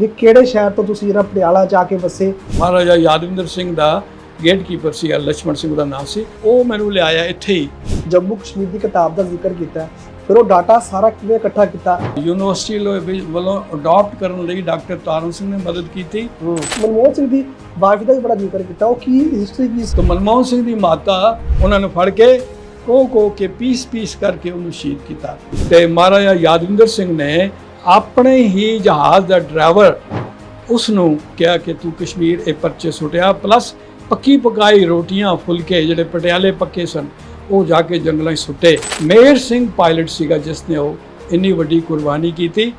ਵੀ ਕਿਹੜੇ ਸ਼ਹਿਰ ਤੋਂ ਤੁਸੀਂ ਜਿਹੜਾ ਪਟਿਆਲਾ ਜਾ ਕੇ ਵਸੇ? ਮਹਾਰਾਜਾ ਯਾਦਵਿੰਦਰ ਸਿੰਘ ਦਾ ਗੇਟਕੀਪਰ ਸੀ ਲక్ష్మణ ਸਿੰਘ ਦਾ ਨਾਮ ਸੀ। ਉਹ ਮੈਨੂੰ ਲਿਆਇਆ ਇੱਥੇ ਹੀ। ਜੰਮੂ ਕਸ਼ਮੀਰ ਦੀ ਕਿਤਾਬ ਦਾ ਜ਼ਿਕਰ ਕੀਤਾ ਫਿਰ ਉਹ ਡਾਟਾ ਸਾਰਾ ਕਿਵੇਂ ਇਕੱਠਾ ਕੀਤਾ? ਯੂਨੀਵਰਸਿਟੀ ਵੱਲੋਂ ਅਡਾਪਟ ਕਰਨ ਲਈ ਡਾਕਟਰ ਤਾਰਨ ਸਿੰਘ ਨੇ ਮਦਦ ਕੀਤੀ। ਮਨਮੋਹਨ ਸਿੰਘ ਦੀ ਬਾਗੀ ਦਾ ਵੀ ਬੜਾ ਜ਼ਿਕਰ ਕੀਤਾ। ਉਹ ਕੀ ਹਿਸਟਰੀ ਕੀ ਤੋਂ ਮਨਮੋਹਨ ਸਿੰਘ ਦੀ ਮਾਤਾ ਉਹਨਾਂ ਨੂੰ ਫੜ ਕੇ ਕੋ ਕੋ ਕੇ ਪੀਸ ਪੀਸ ਕਰਕੇ ਉਹਨੂੰ ਸ਼ਹੀਦ ਕੀਤਾ। ਤੇ ਮਹਾਰਾਜਾ ਯਾਦਵਿੰਦਰ ਸਿੰਘ ਨੇ ਆਪਣੇ ਹੀ ਜਹਾਜ਼ ਦਾ ਡਰਾਈਵਰ ਉਸ ਨੂੰ ਕਿਹਾ ਕਿ ਤੂੰ ਕਸ਼ਮੀਰ ਇਹ ਪਰਚੇ ਸੁਟਿਆ ਪਲੱਸ ਪੱਕੀ ਪਕਾਈ ਰੋਟੀਆਂ, ਫੁਲਕੇ ਜਿਹੜੇ ਪਟਿਆਲੇ ਪੱਕੇ ਸਨ, ਉਹ ਜਾ ਕੇ ਜੰਗਲਾਂ 'ਚ ਸੁੱਟੇ। ਮੇਰ ਸਿੰਘ ਪਾਇਲਟ ਸੀਗਾ ਜਿਸ ਨੇ ਉਹ ਇੰਨੀ ਵੱਡੀ ਕੁਰਬਾਨੀ ਕੀਤੀ।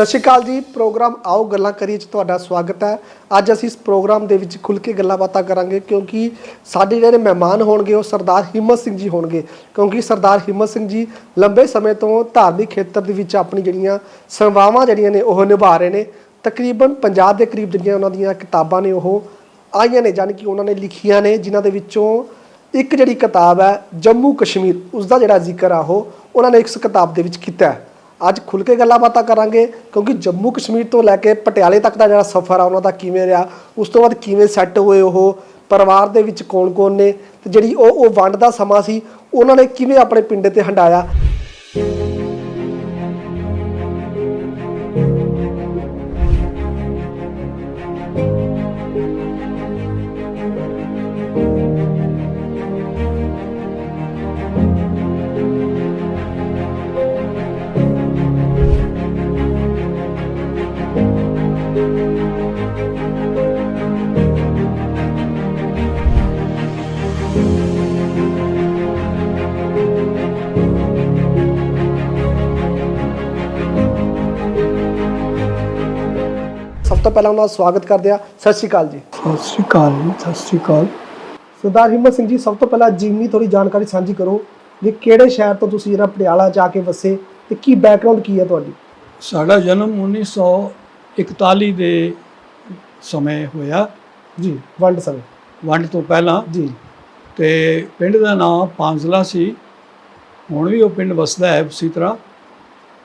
ਸਤਿ ਸ਼੍ਰੀ ਅਕਾਲ ਜੀ, ਪ੍ਰੋਗਰਾਮ ਆਓ ਗੱਲਾਂ ਕਰੀਏ ਚ ਤੁਹਾਡਾ ਸਵਾਗਤ ਹੈ। ਅੱਜ ਅਸੀਂ ਇਸ ਪ੍ਰੋਗਰਾਮ ਦੇ ਵਿੱਚ ਖੁੱਲ ਕੇ ਗੱਲਾਂ ਬਾਤਾਂ ਕਰਾਂਗੇ ਕਿਉਂਕਿ ਸਾਡੇ ਜਿਹੜੇ ਮਹਿਮਾਨ ਹੋਣਗੇ ਉਹ ਸਰਦਾਰ ਹਿੰਮਤ ਸਿੰਘ ਜੀ ਹੋਣਗੇ। ਕਿਉਂਕਿ ਸਰਦਾਰ ਹਿੰਮਤ ਸਿੰਘ ਜੀ ਲੰਬੇ ਸਮੇਂ ਤੋਂ ਧਾਰਮਿਕ ਖੇਤਰ ਦੇ ਵਿੱਚ ਆਪਣੀ ਜਿਹੜੀਆਂ ਸੇਵਾਵਾਂ ਜਿਹੜੀਆਂ ਨੇ ਉਹ ਨਿਭਾ ਰਹੇ ਨੇ। ਤਕਰੀਬਨ ਪੰਜਾਬ ਦੇ ਕਰੀਬ ਜਿਹੜੀਆਂ ਉਹਨਾਂ ਦੀਆਂ ਕਿਤਾਬਾਂ ਨੇ ਉਹ ਆਈਆਂ ਨੇ, ਜਾਣੀ ਕਿ ਉਹਨਾਂ ਨੇ ਲਿਖੀਆਂ ਨੇ, ਜਿਨ੍ਹਾਂ ਦੇ ਵਿੱਚੋਂ ਇੱਕ ਜਿਹੜੀ ਕਿਤਾਬ ਹੈ ਜੰਮੂ ਕਸ਼ਮੀਰ ਉਸ ਦਾ ਜਿਹੜਾ ਜ਼ਿਕਰ ਆ ਉਹ ਉਹਨਾਂ ਨੇ ਇਸ ਕਿਤਾਬ ਦੇ ਵਿੱਚ ਕੀਤਾ ਹੈ। ਅੱਜ ਖੁੱਲ ਕੇ ਗੱਲਾਂ ਬਾਤਾਂ ਕਰਾਂਗੇ, ਕਿਉਂਕਿ ਜੰਮੂ ਕਸ਼ਮੀਰ ਤੋਂ ਲੈ ਕੇ ਪਟਿਆਲੇ ਤੱਕ ਦਾ ਜਿਹੜਾ ਸਫ਼ਰ ਆ, ਉਹਨਾਂ ਦਾ ਕਿਵੇਂ ਰਿਹਾ, ਉਸ ਤੋਂ ਬਾਅਦ ਕਿਵੇਂ ਸੈੱਟ ਹੋਏ ਉਹ, ਪਰਿਵਾਰ ਦੇ ਵਿੱਚ ਕੌਣ-ਕੌਣ ਨੇ, ਤੇ ਜਿਹੜੀ ਉਹ ਉਹ ਵੰਡ ਦਾ ਸਮਾਂ ਸੀ, ਉਹਨਾਂ ਨੇ ਕਿਵੇਂ ਆਪਣੇ ਪਿੰਡ ਤੇ ਹੰਡਾਇਆ? ਤੋਂ ਪਹਿਲਾਂ ਉਹਨਾਂ ਦਾ ਸਵਾਗਤ ਕਰਦੇ ਆ ਸਤਿ ਸ਼੍ਰੀ ਅਕਾਲ ਜੀ। ਸਤਿ ਸ੍ਰੀ ਅਕਾਲ ਸਤਿ ਸ੍ਰੀ ਅਕਾਲ। ਸਰਦਾਰ ਹਿੰਮਤ ਸਿੰਘ ਜੀ ਸਭ ਤੋਂ ਪਹਿਲਾਂ ਜੀਵਨੀ ਥੋੜੀ ਜਾਣਕਾਰੀ ਸਾਂਝੀ ਕਰੋ ਵੀ ਕਿਹੜੇ ਸ਼ਹਿਰ ਤੋਂ ਤੁਸੀਂ ਜਿਹੜਾ ਪਟਿਆਲਾ ਜਾ ਕੇ ਵਸੇ ਤੇ ਕੀ ਬੈਕਗ੍ਰਾਉਂਡ ਕੀ ਹੈ ਤੁਹਾਡੀ? ਸਾਡਾ ਜਨਮ 1941 ਦੇ ਸਮੇਂ ਹੋਇਆ। ਜੀ ਵੰਡ ਸਮੇਂ। ਵੰਡ ਤੋਂ ਪਹਿਲਾਂ। ਜੀ। ਤੇ ਪਿੰਡ ਦਾ ਨਾਮ ਪਾਂਜ਼ਲਾ ਸੀ। ਹੁਣ ਵੀ ਉਹ ਪਿੰਡ ਵਸਦਾ ਹੈ ਉਸੇ ਤਰ੍ਹਾਂ।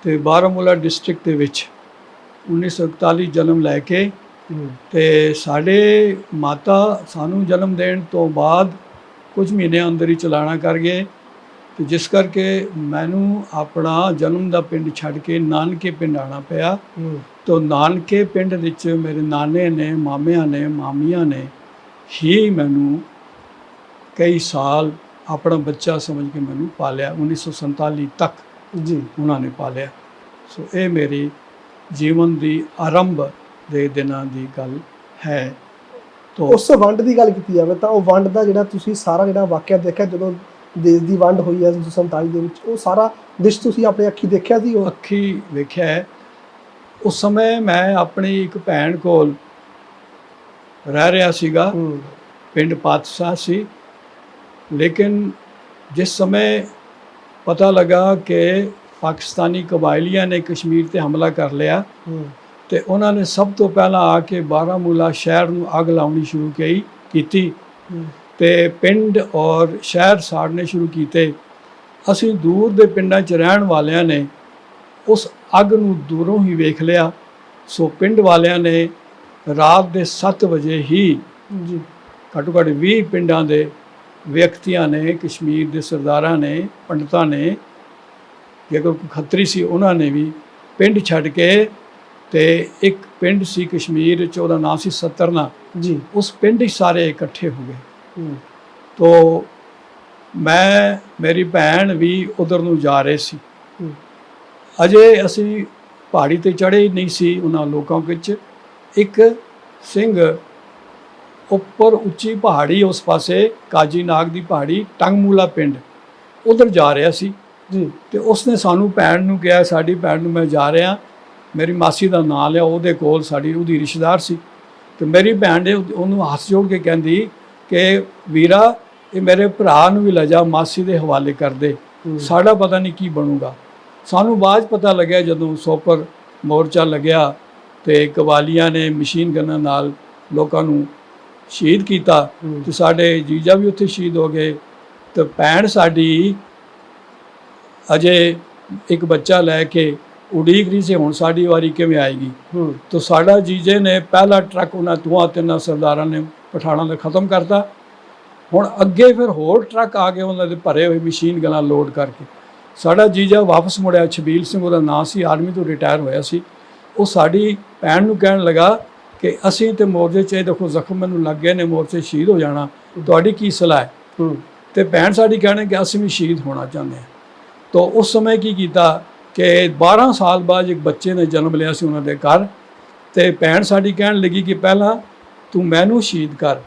ਤੇ ਬਾਰਾਮੂਲਾ ਡਿਸਟ੍ਰਿਕਟ ਦੇ ਵਿੱਚ। 1941 ਜਨਮ ਲੈ ਕੇ ਤੇ ਸਾਡੇ ਮਾਤਾ ਸਾਨੂੰ ਜਨਮ ਦੇਣ ਤੋਂ ਬਾਅਦ ਕੁਝ ਮਹੀਨਿਆਂ ਅੰਦਰ ਹੀ ਚਲਾਣਾ ਕਰ ਗਏ ਤੇ ਜਿਸ ਕਰਕੇ ਮੈਨੂੰ ਆਪਣਾ ਜਨਮ ਦਾ ਪਿੰਡ ਛੱਡ ਕੇ ਨਾਨਕੇ ਪਿੰਡ ਆਣਾ ਪਿਆ। ਤੋ ਨਾਨਕੇ ਪਿੰਡ ਵਿੱਚ ਮੇਰੇ ਨਾਨੇ ਨੇ ਮਾਮਿਆਂ ਨੇ ਮਾਮੀਆਂ ਨੇ ਹੀ ਮੈਨੂੰ ਕਈ ਸਾਲ ਆਪਣਾ ਬੱਚਾ ਸਮਝ ਕੇ ਮੈਨੂੰ ਪਾਲਿਆ 1947 ਤੱਕ ਜੀ। ਉਹਨਾਂ ਨੇ ਪਾਲਿਆ। ਸੋ ਇਹ ਮੇਰੀ ਜੀਵਨ ਦੀ ਆਰੰਭ ਦੇ ਦਿਨਾਂ ਦੀ ਗੱਲ ਹੈ। ਤੋ ਉਸ ਵੰਡ ਦੀ ਗੱਲ ਕੀਤੀ ਜਾਵੇ ਤਾਂ ਉਹ ਵੰਡ ਦਾ ਜਿਹੜਾ ਤੁਸੀਂ ਸਾਰਾ ਜਿਹੜਾ ਵਾਕਿਆ ਦੇਖਿਆ ਜਦੋਂ ਦੇਸ਼ ਦੀ ਵੰਡ ਹੋਈ ਹੈ 1947 ਦੇ ਵਿੱਚ ਉਹ ਸਾਰਾ ਦਿਸ਼ ਤੁਸੀਂ ਆਪਣੇ ਅੱਖੀ ਦੇਖਿਆ ਸੀ ਉਹ? ਅੱਖੀ ਵੇਖਿਆ ਹੈ। ਉਸ ਸਮੇਂ ਮੈਂ ਆਪਣੀ ਇੱਕ ਭੈਣ ਕੋਲ ਰਹਿ ਰਿਹਾ ਸੀਗਾ। ਪਿੰਡ ਪਾਤਸ਼ਾਹ ਸੀ। ਲੇਕਿਨ ਜਿਸ ਸਮੇਂ ਪਤਾ ਲੱਗਾ ਕਿ ਪਾਕਿਸਤਾਨੀ ਕਬਾਇਲੀਆਂ ਨੇ ਕਸ਼ਮੀਰ ਤੇ ਹਮਲਾ ਕਰ ਲਿਆ। ਤੇ ਉਹਨਾਂ ਨੇ ਸਭ ਤੋਂ ਪਹਿਲਾਂ ਆ ਕੇ ਬਾਰਾਮੂਲਾ ਸ਼ਹਿਰ ਨੂੰ ਅੱਗ ਲਾਉਣੀ ਸ਼ੁਰੂ ਕੀਤੀ। ਤੇ ਪਿੰਡ ਔਰ ਸ਼ਹਿਰ ਸਾੜਨੇ ਸ਼ੁਰੂ ਕੀਤੇ। ਅਸੀਂ ਦੂਰ ਦੇ ਪਿੰਡਾਂ 'ਚ ਰਹਿਣ ਵਾਲਿਆਂ ਨੇ ਉਸ ਅੱਗ ਨੂੰ ਦੂਰੋਂ ਹੀ ਵੇਖ ਲਿਆ। ਸੋ ਪਿੰਡ ਵਾਲਿਆਂ ਨੇ ਰਾਤ ਦੇ 7 ਵਜੇ ਹੀ ਜੀ। ਘੱਟੋ ਘੱਟ 20 ਪਿੰਡਾਂ ਦੇ ਵਿਅਕਤੀਆਂ ਨੇ ਕਸ਼ਮੀਰ ਦੇ ਸਰਦਾਰਾਂ ਨੇ ਪੰਡਤਾਂ ਨੇ ਜੇ ਕੋਈ ਖੱਤਰੀ ਸੀ ਉਹਨਾਂ ਨੇ ਵੀ ਪਿੰਡ ਛੱਡ ਕੇ ਤੇ ਇੱਕ ਪਿੰਡ ਸੀ ਕਸ਼ਮੀਰ 'ਚ ਉਹਦਾ ਨਾਮ ਸੀ ਸੱਤਰਨਾ। ਜੀ। ਉਸ ਪਿੰਡ ਹੀ ਸਾਰੇ ਇਕੱਠੇ ਹੋ ਗਏ। ਤੋ ਮੈਂ ਮੇਰੀ ਭੈਣ ਵੀ ਉਧਰ ਨੂੰ ਜਾ ਰਹੇ ਸੀ। ਅਜੇ ਅਸੀਂ ਪਹਾੜੀ ਤੇ ਚੜੇ ਹੀ ਨਹੀਂ ਸੀ ਉਹਨਾਂ ਲੋਕਾਂ ਵਿੱਚ। ਇੱਕ ਸਿੰਘ ਉੱਪਰ ਉੱਚੀ ਪਹਾੜੀ ਉਸ ਪਾਸੇ ਕਾਜੀ ਨਾਗ ਦੀ ਪਹਾੜੀ ਟੰਗਮੂਲਾ ਪਿੰਡ। ਉਧਰ ਜਾ ਰਿਹਾ ਸੀ। ਜੀ। ਤੇ ਉਸਨੇ ਸਾਨੂੰ ਭੈਣ ਨੂੰ ਕਿਹਾ ਸਾਡੀ ਭੈਣ ਨੂੰ ਮੈਂ ਜਾ ਰਿਹਾ ਮੇਰੀ ਮਾਸੀ ਦਾ ਨਾਂ ਲਿਆ ਉਹਦੇ ਕੋਲ ਸਾਡੀ ਉਹਦੀ ਰਿਸ਼ਤੇਦਾਰ ਸੀ। ਤੇ ਮੇਰੀ ਭੈਣ ਨੇ ਉਹ- ਉਹਨੂੰ ਹੱਥ ਜੋੜ ਕੇ ਕਹਿੰਦੀ ਕਿ ਵੀਰਾ ਇਹ ਮੇਰੇ ਭਰਾ ਨੂੰ ਵੀ ਲੈ ਜਾ ਮਾਸੀ ਦੇ ਹਵਾਲੇ ਕਰ ਦੇ। ਸਾਡਾ ਪਤਾ ਨਹੀਂ ਕੀ ਬਣੂਗਾ। ਸਾਨੂੰ ਬਾਅਦ ਪਤਾ ਲੱਗਿਆ ਜਦੋਂ ਸੋਪਰ ਮੋਰਚਾ ਲੱਗਿਆ ਤੇ ਕਵਾਲੀਆਂ ਨੇ ਮਸ਼ੀਨ ਗਨਾਂ ਨਾਲ ਲੋਕਾਂ ਨੂੰ ਸ਼ਹੀਦ ਕੀਤਾ। ਤੇ ਸਾਡੇ ਜੀਜਾ ਵੀ ਉੱਥੇ ਸ਼ਹੀਦ ਹੋ ਗਏ। ਤੇ ਭੈਣ ਸਾਡੀ ਅਜੇ ਇੱਕ ਬੱਚਾ ਲੈ ਕੇ ਉਡੀਕ ਰਹੀ ਸੀ ਹੁਣ ਸਾਡੀ ਵਾਰੀ ਕਿਵੇਂ ਆਏਗੀ? ਤੋ ਸਾਡਾ ਜੀਜੇ ਨੇ ਪਹਿਲਾ ਟਰੱਕ ਉਹਨਾਂ ਦੋਹਾਂ ਤਿੰਨਾਂ ਸਰਦਾਰਾਂ ਨੇ ਪਠਾਣਾਂ ਦਾ ਖਤਮ ਕਰਤਾ। ਹੁਣ ਅੱਗੇ ਫਿਰ ਹੋਰ ਟਰੱਕ ਆ ਗਏ ਉਹਨਾਂ ਦੇ ਭਰੇ ਹੋਏ ਮਸ਼ੀਨ ਗਨਾਂ ਲੋਡ ਕਰਕੇ। ਸਾਡਾ ਜੀਜਾ ਵਾਪਸ ਮੁੜਿਆ ਛਬੀਲ ਸਿੰਘ ਉਹਦਾ ਨਾਂ ਸੀ ਆਰਮੀ ਤੋਂ ਰਿਟਾਇਰ ਹੋਇਆ ਸੀ। ਉਹ ਸਾਡੀ ਭੈਣ ਨੂੰ ਕਹਿਣ ਲੱਗਾ ਕਿ ਅਸੀਂ ਤੇ ਮੋਰਚੇ 'ਚ ਦੇਖੋ ਜ਼ਖਮ ਮੈਨੂੰ ਲੱਗ ਗਏ ਨੇ ਮੋਰਚੇ ਸ਼ਹੀਦ ਹੋ ਜਾਣਾ। ਤੁਹਾਡੀ ਕੀ ਸਲਾਹ ਹੈ? ਹੂੰ। ਤੇ ਭੈਣ ਸਾਡੀ ਕਹਿਣੇ ਕਿ ਅਸੀਂ ਵੀ ਸ਼ਹੀਦ ਹੋਣਾ ਚਾਹੁੰਦੇ ਹਾਂ। ਤੋਂ ਉਸ ਸਮੇਂ ਕੀ ਕੀਤਾ ਕਿ 12 ਸਾਲ ਬਾਅਦ ਇੱਕ ਬੱਚੇ ਨੇ ਜਨਮ ਲਿਆ ਸੀ ਉਹਨਾਂ ਦੇ ਘਰ ਤੇ ਭੈਣ ਸਾਡੀ ਕਹਿਣ ਲੱਗੀ ਕਿ ਪਹਿਲਾਂ ਤੂੰ ਮੈਨੂੰ ਸ਼ਹੀਦ ਕਰ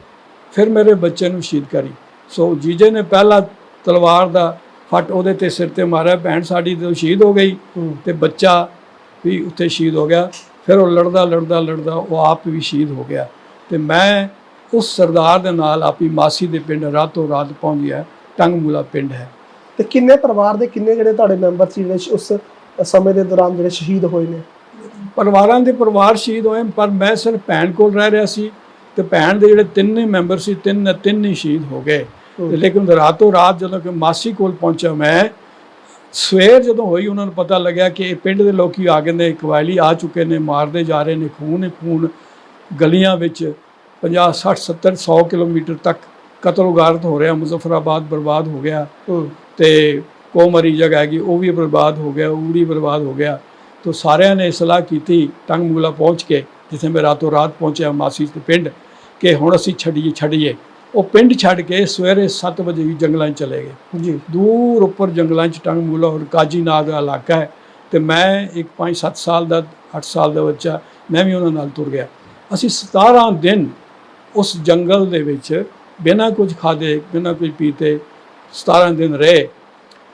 ਫਿਰ ਮੇਰੇ ਬੱਚੇ ਨੂੰ ਸ਼ਹੀਦ ਕਰੀ। ਸੋ ਜੀਜੇ ਨੇ ਪਹਿਲਾ ਤਲਵਾਰ ਦਾ ਫੱਟ ਉਹਦੇ ਤੇ ਸਿਰ ਤੇ ਮਾਰਿਆ ਭੈਣ ਸਾਡੀ ਜਦੋਂ ਸ਼ਹੀਦ ਹੋ ਗਈ ਤੇ ਬੱਚਾ ਵੀ ਉੱਥੇ ਸ਼ਹੀਦ ਹੋ ਗਿਆ ਫਿਰ ਉਹ ਲੜਦਾ ਲੜਦਾ ਲੜਦਾ ਉਹ ਆਪ ਵੀ ਸ਼ਹੀਦ ਹੋ ਗਿਆ। ਤੇ ਮੈਂ ਉਸ ਸਰਦਾਰ ਦੇ ਨਾਲ ਆਪਣੀ ਮਾਸੀ ਦੇ ਪਿੰਡ ਰਾਤੋਂ ਰਾਤ ਪਹੁੰਚ ਗਿਆ ਟੰਗਮੂਲਾ ਪਿੰਡ ਹੈ। ਤੇ ਕਿੰਨੇ ਪਰਿਵਾਰ ਦੇ ਕਿੰਨੇ ਜਿਹੜੇ ਤੁਹਾਡੇ ਮੈਂਬਰ ਸੀ ਜਿਹੜੇ ਉਸ ਸਮੇਂ ਦੇ ਦੌਰਾਨ ਜਿਹੜੇ ਸ਼ਹੀਦ ਹੋਏ ਨੇ? ਪਰਿਵਾਰਾਂ ਦੇ ਪਰਿਵਾਰ ਸ਼ਹੀਦ ਹੋਏ ਪਰ ਮੈਂ ਸਿਰਫ ਭੈਣ ਕੋਲ ਰਹਿ ਰਿਹਾ ਸੀ ਤੇ ਭੈਣ ਦੇ ਜਿਹੜੇ ਤਿੰਨੇ ਮੈਂਬਰ ਸੀ ਤਿੰਨ ਤਿੰਨ ਹੀ ਸ਼ਹੀਦ ਹੋ ਗਏ। ਲੇਕਿਨ ਰਾਤੋਂ ਰਾਤ ਜਦੋਂ ਕਿ ਮਾਸੀ ਕੋਲ ਪਹੁੰਚਿਆ ਮੈਂ ਸਵੇਰ ਜਦੋਂ ਹੋਈ ਉਹਨਾਂ ਨੂੰ ਪਤਾ ਲੱਗਿਆ ਕਿ ਇਹ ਪਿੰਡ ਦੇ ਲੋਕੀ ਆ ਗਏ ਨੇ ਕਵਾਇਲੀ ਆ ਚੁੱਕੇ ਨੇ ਮਾਰਦੇ ਜਾ ਰਹੇ ਨੇ ਖੂਨ ਹੀ ਖੂਨ ਗਲੀਆਂ ਵਿੱਚ 50 60 70 100 ਕਿਲੋਮੀਟਰ ਤੱਕ ਕਤਲ ਗਾਰਤ ਹੋ ਰਿਹਾ ਮੁਜ਼ੱਫਰਾਬਾਦ ਬਰਬਾਦ ਹੋ ਗਿਆ। ਤੇ ਕੋਮਰੀ ਜਗ੍ਹਾ ਹੈਗੀ ਉਹ ਵੀ ਬਰਬਾਦ ਹੋ ਗਿਆ ਊੜੀ ਬਰਬਾਦ ਹੋ ਗਿਆ। ਤੋ ਸਾਰਿਆਂ ਨੇ ਸਲਾਹ ਕੀਤੀ ਟੰਗ ਮੂਲਾ ਪਹੁੰਚ ਕੇ ਜਿੱਥੇ ਮੈਂ ਰਾਤੋਂ ਰਾਤ ਪਹੁੰਚਿਆ ਮਾਸੀ ਦੇ ਪਿੰਡ ਕਿ ਹੁਣ ਅਸੀਂ ਛੱਡੀਏ ਛੱਡੀਏ। ਉਹ ਪਿੰਡ ਛੱਡ ਕੇ ਸਵੇਰੇ 7 ਵਜੇ ਹੀ ਜੰਗਲਾਂ 'ਚ ਚਲੇ ਗਏ। ਜੀ। ਦੂਰ ਉੱਪਰ ਜੰਗਲਾਂ 'ਚ ਟੰਗ ਮੂਲਾ ਔਰ ਕਾਜੀ ਨਾਗ ਦਾ ਇਲਾਕਾ ਹੈ। ਤੇ ਮੈਂ ਇੱਕ 5-7 ਸਾਲ ਦਾ 8 ਸਾਲ ਦਾ ਬੱਚਾ ਮੈਂ ਵੀ ਉਹਨਾਂ ਨਾਲ ਤੁਰ ਗਿਆ। ਅਸੀਂ 17 ਦਿਨ ਉਸ ਜੰਗਲ ਦੇ ਵਿੱਚ ਬਿਨਾਂ ਕੁਝ ਖਾਦੇ ਬਿਨਾਂ ਕੁਝ ਪੀਤੇ 17 ਦਿਨ ਰਹੇ।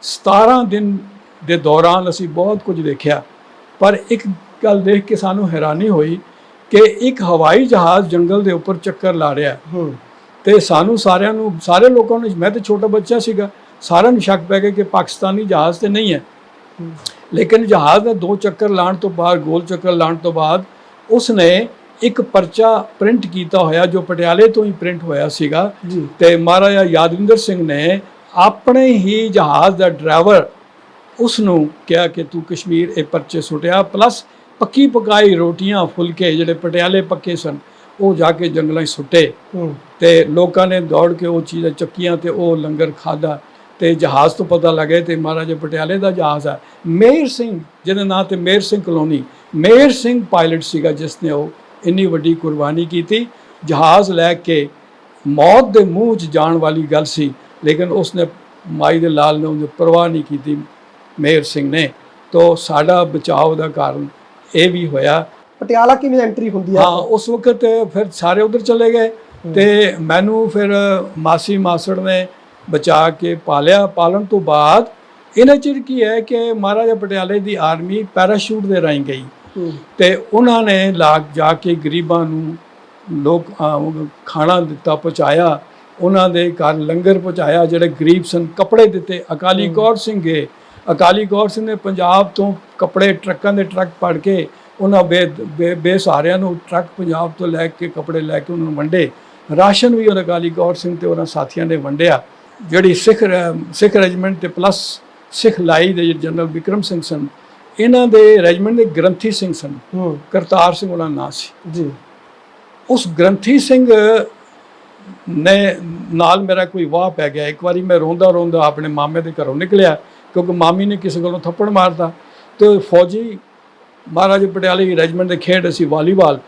17 ਦਿਨ ਦੇ ਦੌਰਾਨ ਅਸੀਂ ਬਹੁਤ ਕੁਝ ਦੇਖਿਆ। ਪਰ ਇੱਕ ਗੱਲ ਦੇਖ ਕੇ ਸਾਨੂੰ ਹੈਰਾਨੀ ਹੋਈ ਕਿ ਇੱਕ ਹਵਾਈ ਜਹਾਜ਼ ਜੰਗਲ ਦੇ ਉੱਪਰ ਚੱਕਰ ਲਾ ਰਿਹਾ। ਤੇ ਸਾਨੂੰ ਸਾਰਿਆਂ ਨੂੰ ਸਾਰੇ ਲੋਕਾਂ ਨੂੰ ਮੈਂ ਤੇ ਛੋਟਾ ਬੱਚਾ ਸੀਗਾ ਸਾਰਿਆਂ ਨੂੰ ਸ਼ੱਕ ਪੈ ਗਿਆ ਕਿ ਪਾਕਿਸਤਾਨੀ ਜਹਾਜ਼ ਤੇ ਨਹੀਂ ਹੈ। ਲੇਕਿਨ ਜਹਾਜ਼ ਦਾ ਦੋ ਚੱਕਰ ਲਾਉਣ ਤੋਂ ਬਾਅਦ ਗੋਲ ਚੱਕਰ ਲਾਉਣ ਤੋਂ ਬਾਅਦ ਉਸ ਨੇ ਇੱਕ ਪਰਚਾ ਪ੍ਰਿੰਟ ਕੀਤਾ ਹੋਇਆ ਜੋ ਪਟਿਆਲੇ ਤੋਂ ਹੀ ਪ੍ਰਿੰਟ ਹੋਇਆ ਸੀਗਾ। ਤੇ ਮਹਾਰਾਜਾ ਯਾਦਵਿੰਦਰ ਸਿੰਘ ਨੇ ਆਪਣੇ ਹੀ ਜਹਾਜ਼ ਦਾ ਡਰਾਈਵਰ ਉਸ ਨੂੰ ਕਿਹਾ ਕਿ ਤੂੰ ਕਸ਼ਮੀਰ ਇਹ ਪਰਚੇ ਸੁਟਿਆ ਪਲੱਸ ਪੱਕੀ ਪਕਾਈ ਰੋਟੀਆਂ ਫੁਲਕੇ ਜਿਹੜੇ ਪਟਿਆਲੇ ਪੱਕੇ ਸਨ ਉਹ ਜਾ ਕੇ ਜੰਗਲਾਂ 'ਚ ਸੁੱਟੇ। ਤੇ ਲੋਕਾਂ ਨੇ ਦੌੜ ਕੇ ਉਹ ਚੀਜ਼ਾਂ ਚੱਕੀਆਂ ਤੇ ਉਹ ਲੰਗਰ ਖਾਦਾ ਤੇ ਜਹਾਜ਼ ਤੋਂ ਪਤਾ ਲੱਗੇ ਤੇ ਮਹਾਰਾਜਾ ਪਟਿਆਲੇ ਦਾ ਜਹਾਜ਼ ਹੈ ਮੇਰ ਸਿੰਘ ਜਿਹਦੇ ਨਾਂ ਤੇ ਮੇਰ ਸਿੰਘ ਕਲੋਨੀ ਮੇਰ ਸਿੰਘ ਪਾਇਲਟ ਸੀਗਾ ਜਿਸ ਨੇ ਉਹ ਇੰਨੀ ਵੱਡੀ ਕੁਰਬਾਨੀ ਕੀਤੀ। ਜਹਾਜ਼ ਲੈ ਕੇ ਮੌਤ ਦੇ ਮੂੰਹ 'ਚ ਜਾਣ ਵਾਲੀ ਗੱਲ ਸੀ। ਲੇਕਿਨ ਉਸਨੇ ਮਾਈ ਦੇ ਲਾਲ ਨੇ ਉਹਦੀ ਪਰਵਾਹ ਨਹੀਂ ਕੀਤੀ ਮੇਰ ਸਿੰਘ ਨੇ। ਤੋਂ ਸਾਡਾ ਬਚਾਅ ਦਾ ਕਾਰਨ ਇਹ ਵੀ ਹੋਇਆ। ਪਟਿਆਲਾ ਕਿਵੇਂ ਐਂਟਰੀ ਹੁੰਦੀ ਹੈ ਹਾਂ ਉਸ ਵਕਤ ਫਿਰ ਸਾਰੇ ਉਧਰ ਚਲੇ ਗਏ ਤੇ ਮੈਨੂੰ ਫਿਰ ਮਾਸੀ ਮਾਸੜ ਨੇ ਬਚਾ ਕੇ ਪਾਲਿਆ। ਪਾਲਣ ਤੋਂ ਬਾਅਦ ਇਹਨਾਂ ਚਿਰ ਕੀ ਹੈ ਕਿ ਮਹਾਰਾਜਾ ਪਟਿਆਲੇ ਦੀ ਆਰਮੀ ਪੈਰਾਸ਼ੂਟ ਦੇ ਰਾਹੀਂ ਗਈ। ਤੇ ਉਹਨਾਂ ਨੇ ਲਾਗ ਜਾ ਕੇ ਗਰੀਬਾਂ ਨੂੰ ਲੋਕ ਖਾਣਾ ਦਿੱਤਾ ਪਹੁੰਚਾਇਆ। ਉਹਨਾਂ ਦੇ ਘਰ ਲੰਗਰ ਪਹੁੰਚਾਇਆ ਜਿਹੜੇ ਗਰੀਬ ਸਨ ਕੱਪੜੇ ਦਿੱਤੇ। ਅਕਾਲੀ ਕੌਰ ਸਿੰਘ ਗਏ ਅਕਾਲੀ ਕੌਰ ਸਿੰਘ ਨੇ ਪੰਜਾਬ ਤੋਂ ਕੱਪੜੇ ਟਰੱਕਾਂ ਦੇ ਟਰੱਕ ਪੜ ਕੇ ਉਹਨਾਂ ਬੇ ਬੇ- ਬੇਸਹਾਰਿਆਂ ਨੂੰ ਟਰੱਕ ਪੰਜਾਬ ਤੋਂ ਲੈ ਕੇ ਕੱਪੜੇ ਲੈ ਕੇ ਉਹਨਾਂ ਨੂੰ ਵੰਡੇ। ਰਾਸ਼ਨ ਵੀ ਉਹਨਾਂ ਅਕਾਲੀ ਕੌਰ ਸਿੰਘ ਤੇ ਉਹਨਾਂ ਸਾਥੀਆਂ ਨੇ ਵੰਡਿਆ। ਜਿਹੜੀ ਸਿੱਖ ਸਿੱਖ ਰੈਜੀਮੈਂਟ ਤੇ ਪਲੱਸ ਸਿੱਖ ਲਾਈ ਦੇ ਜਨਰਲ ਵਿਕਰਮ ਸਿੰਘ ਸਨ ਇਹਨਾਂ ਦੇ ਰੈਜੀਮੈਂਟ ਦੇ ਗ੍ਰੰਥੀ ਸਿੰਘ ਸਨ। ਕਰਤਾਰ ਸਿੰਘ ਉਹਨਾਂ ਦਾ ਨਾਂ ਸੀ। ਜੀ। ਉਸ ਗ੍ਰੰਥੀ ਸਿੰਘ ਨੇ ਨਾਲ ਮੇਰਾ ਕੋਈ ਵਾਹ ਪੈ ਗਿਆ। ਇੱਕ ਵਾਰੀ ਮੈਂ ਰੋਂਦਾ ਰੋਂਦਾ ਆਪਣੇ ਮਾਮੇ ਦੇ ਘਰੋਂ ਨਿਕਲਿਆ ਕਿਉਂਕਿ ਮਾਮੀ ਨੇ ਕਿਸੇ ਕੋਲੋਂ ਥੱਪੜ ਮਾਰਤਾ। ਤੇ ਫੌਜੀ ਮਹਾਰਾਜਾ ਪਟਿਆਲੇ ਰੈਜੀਮੈਂਟ ਦੇ ਖੇਡ ਅਸੀਂ ਵਾਲੀਬਾਲ।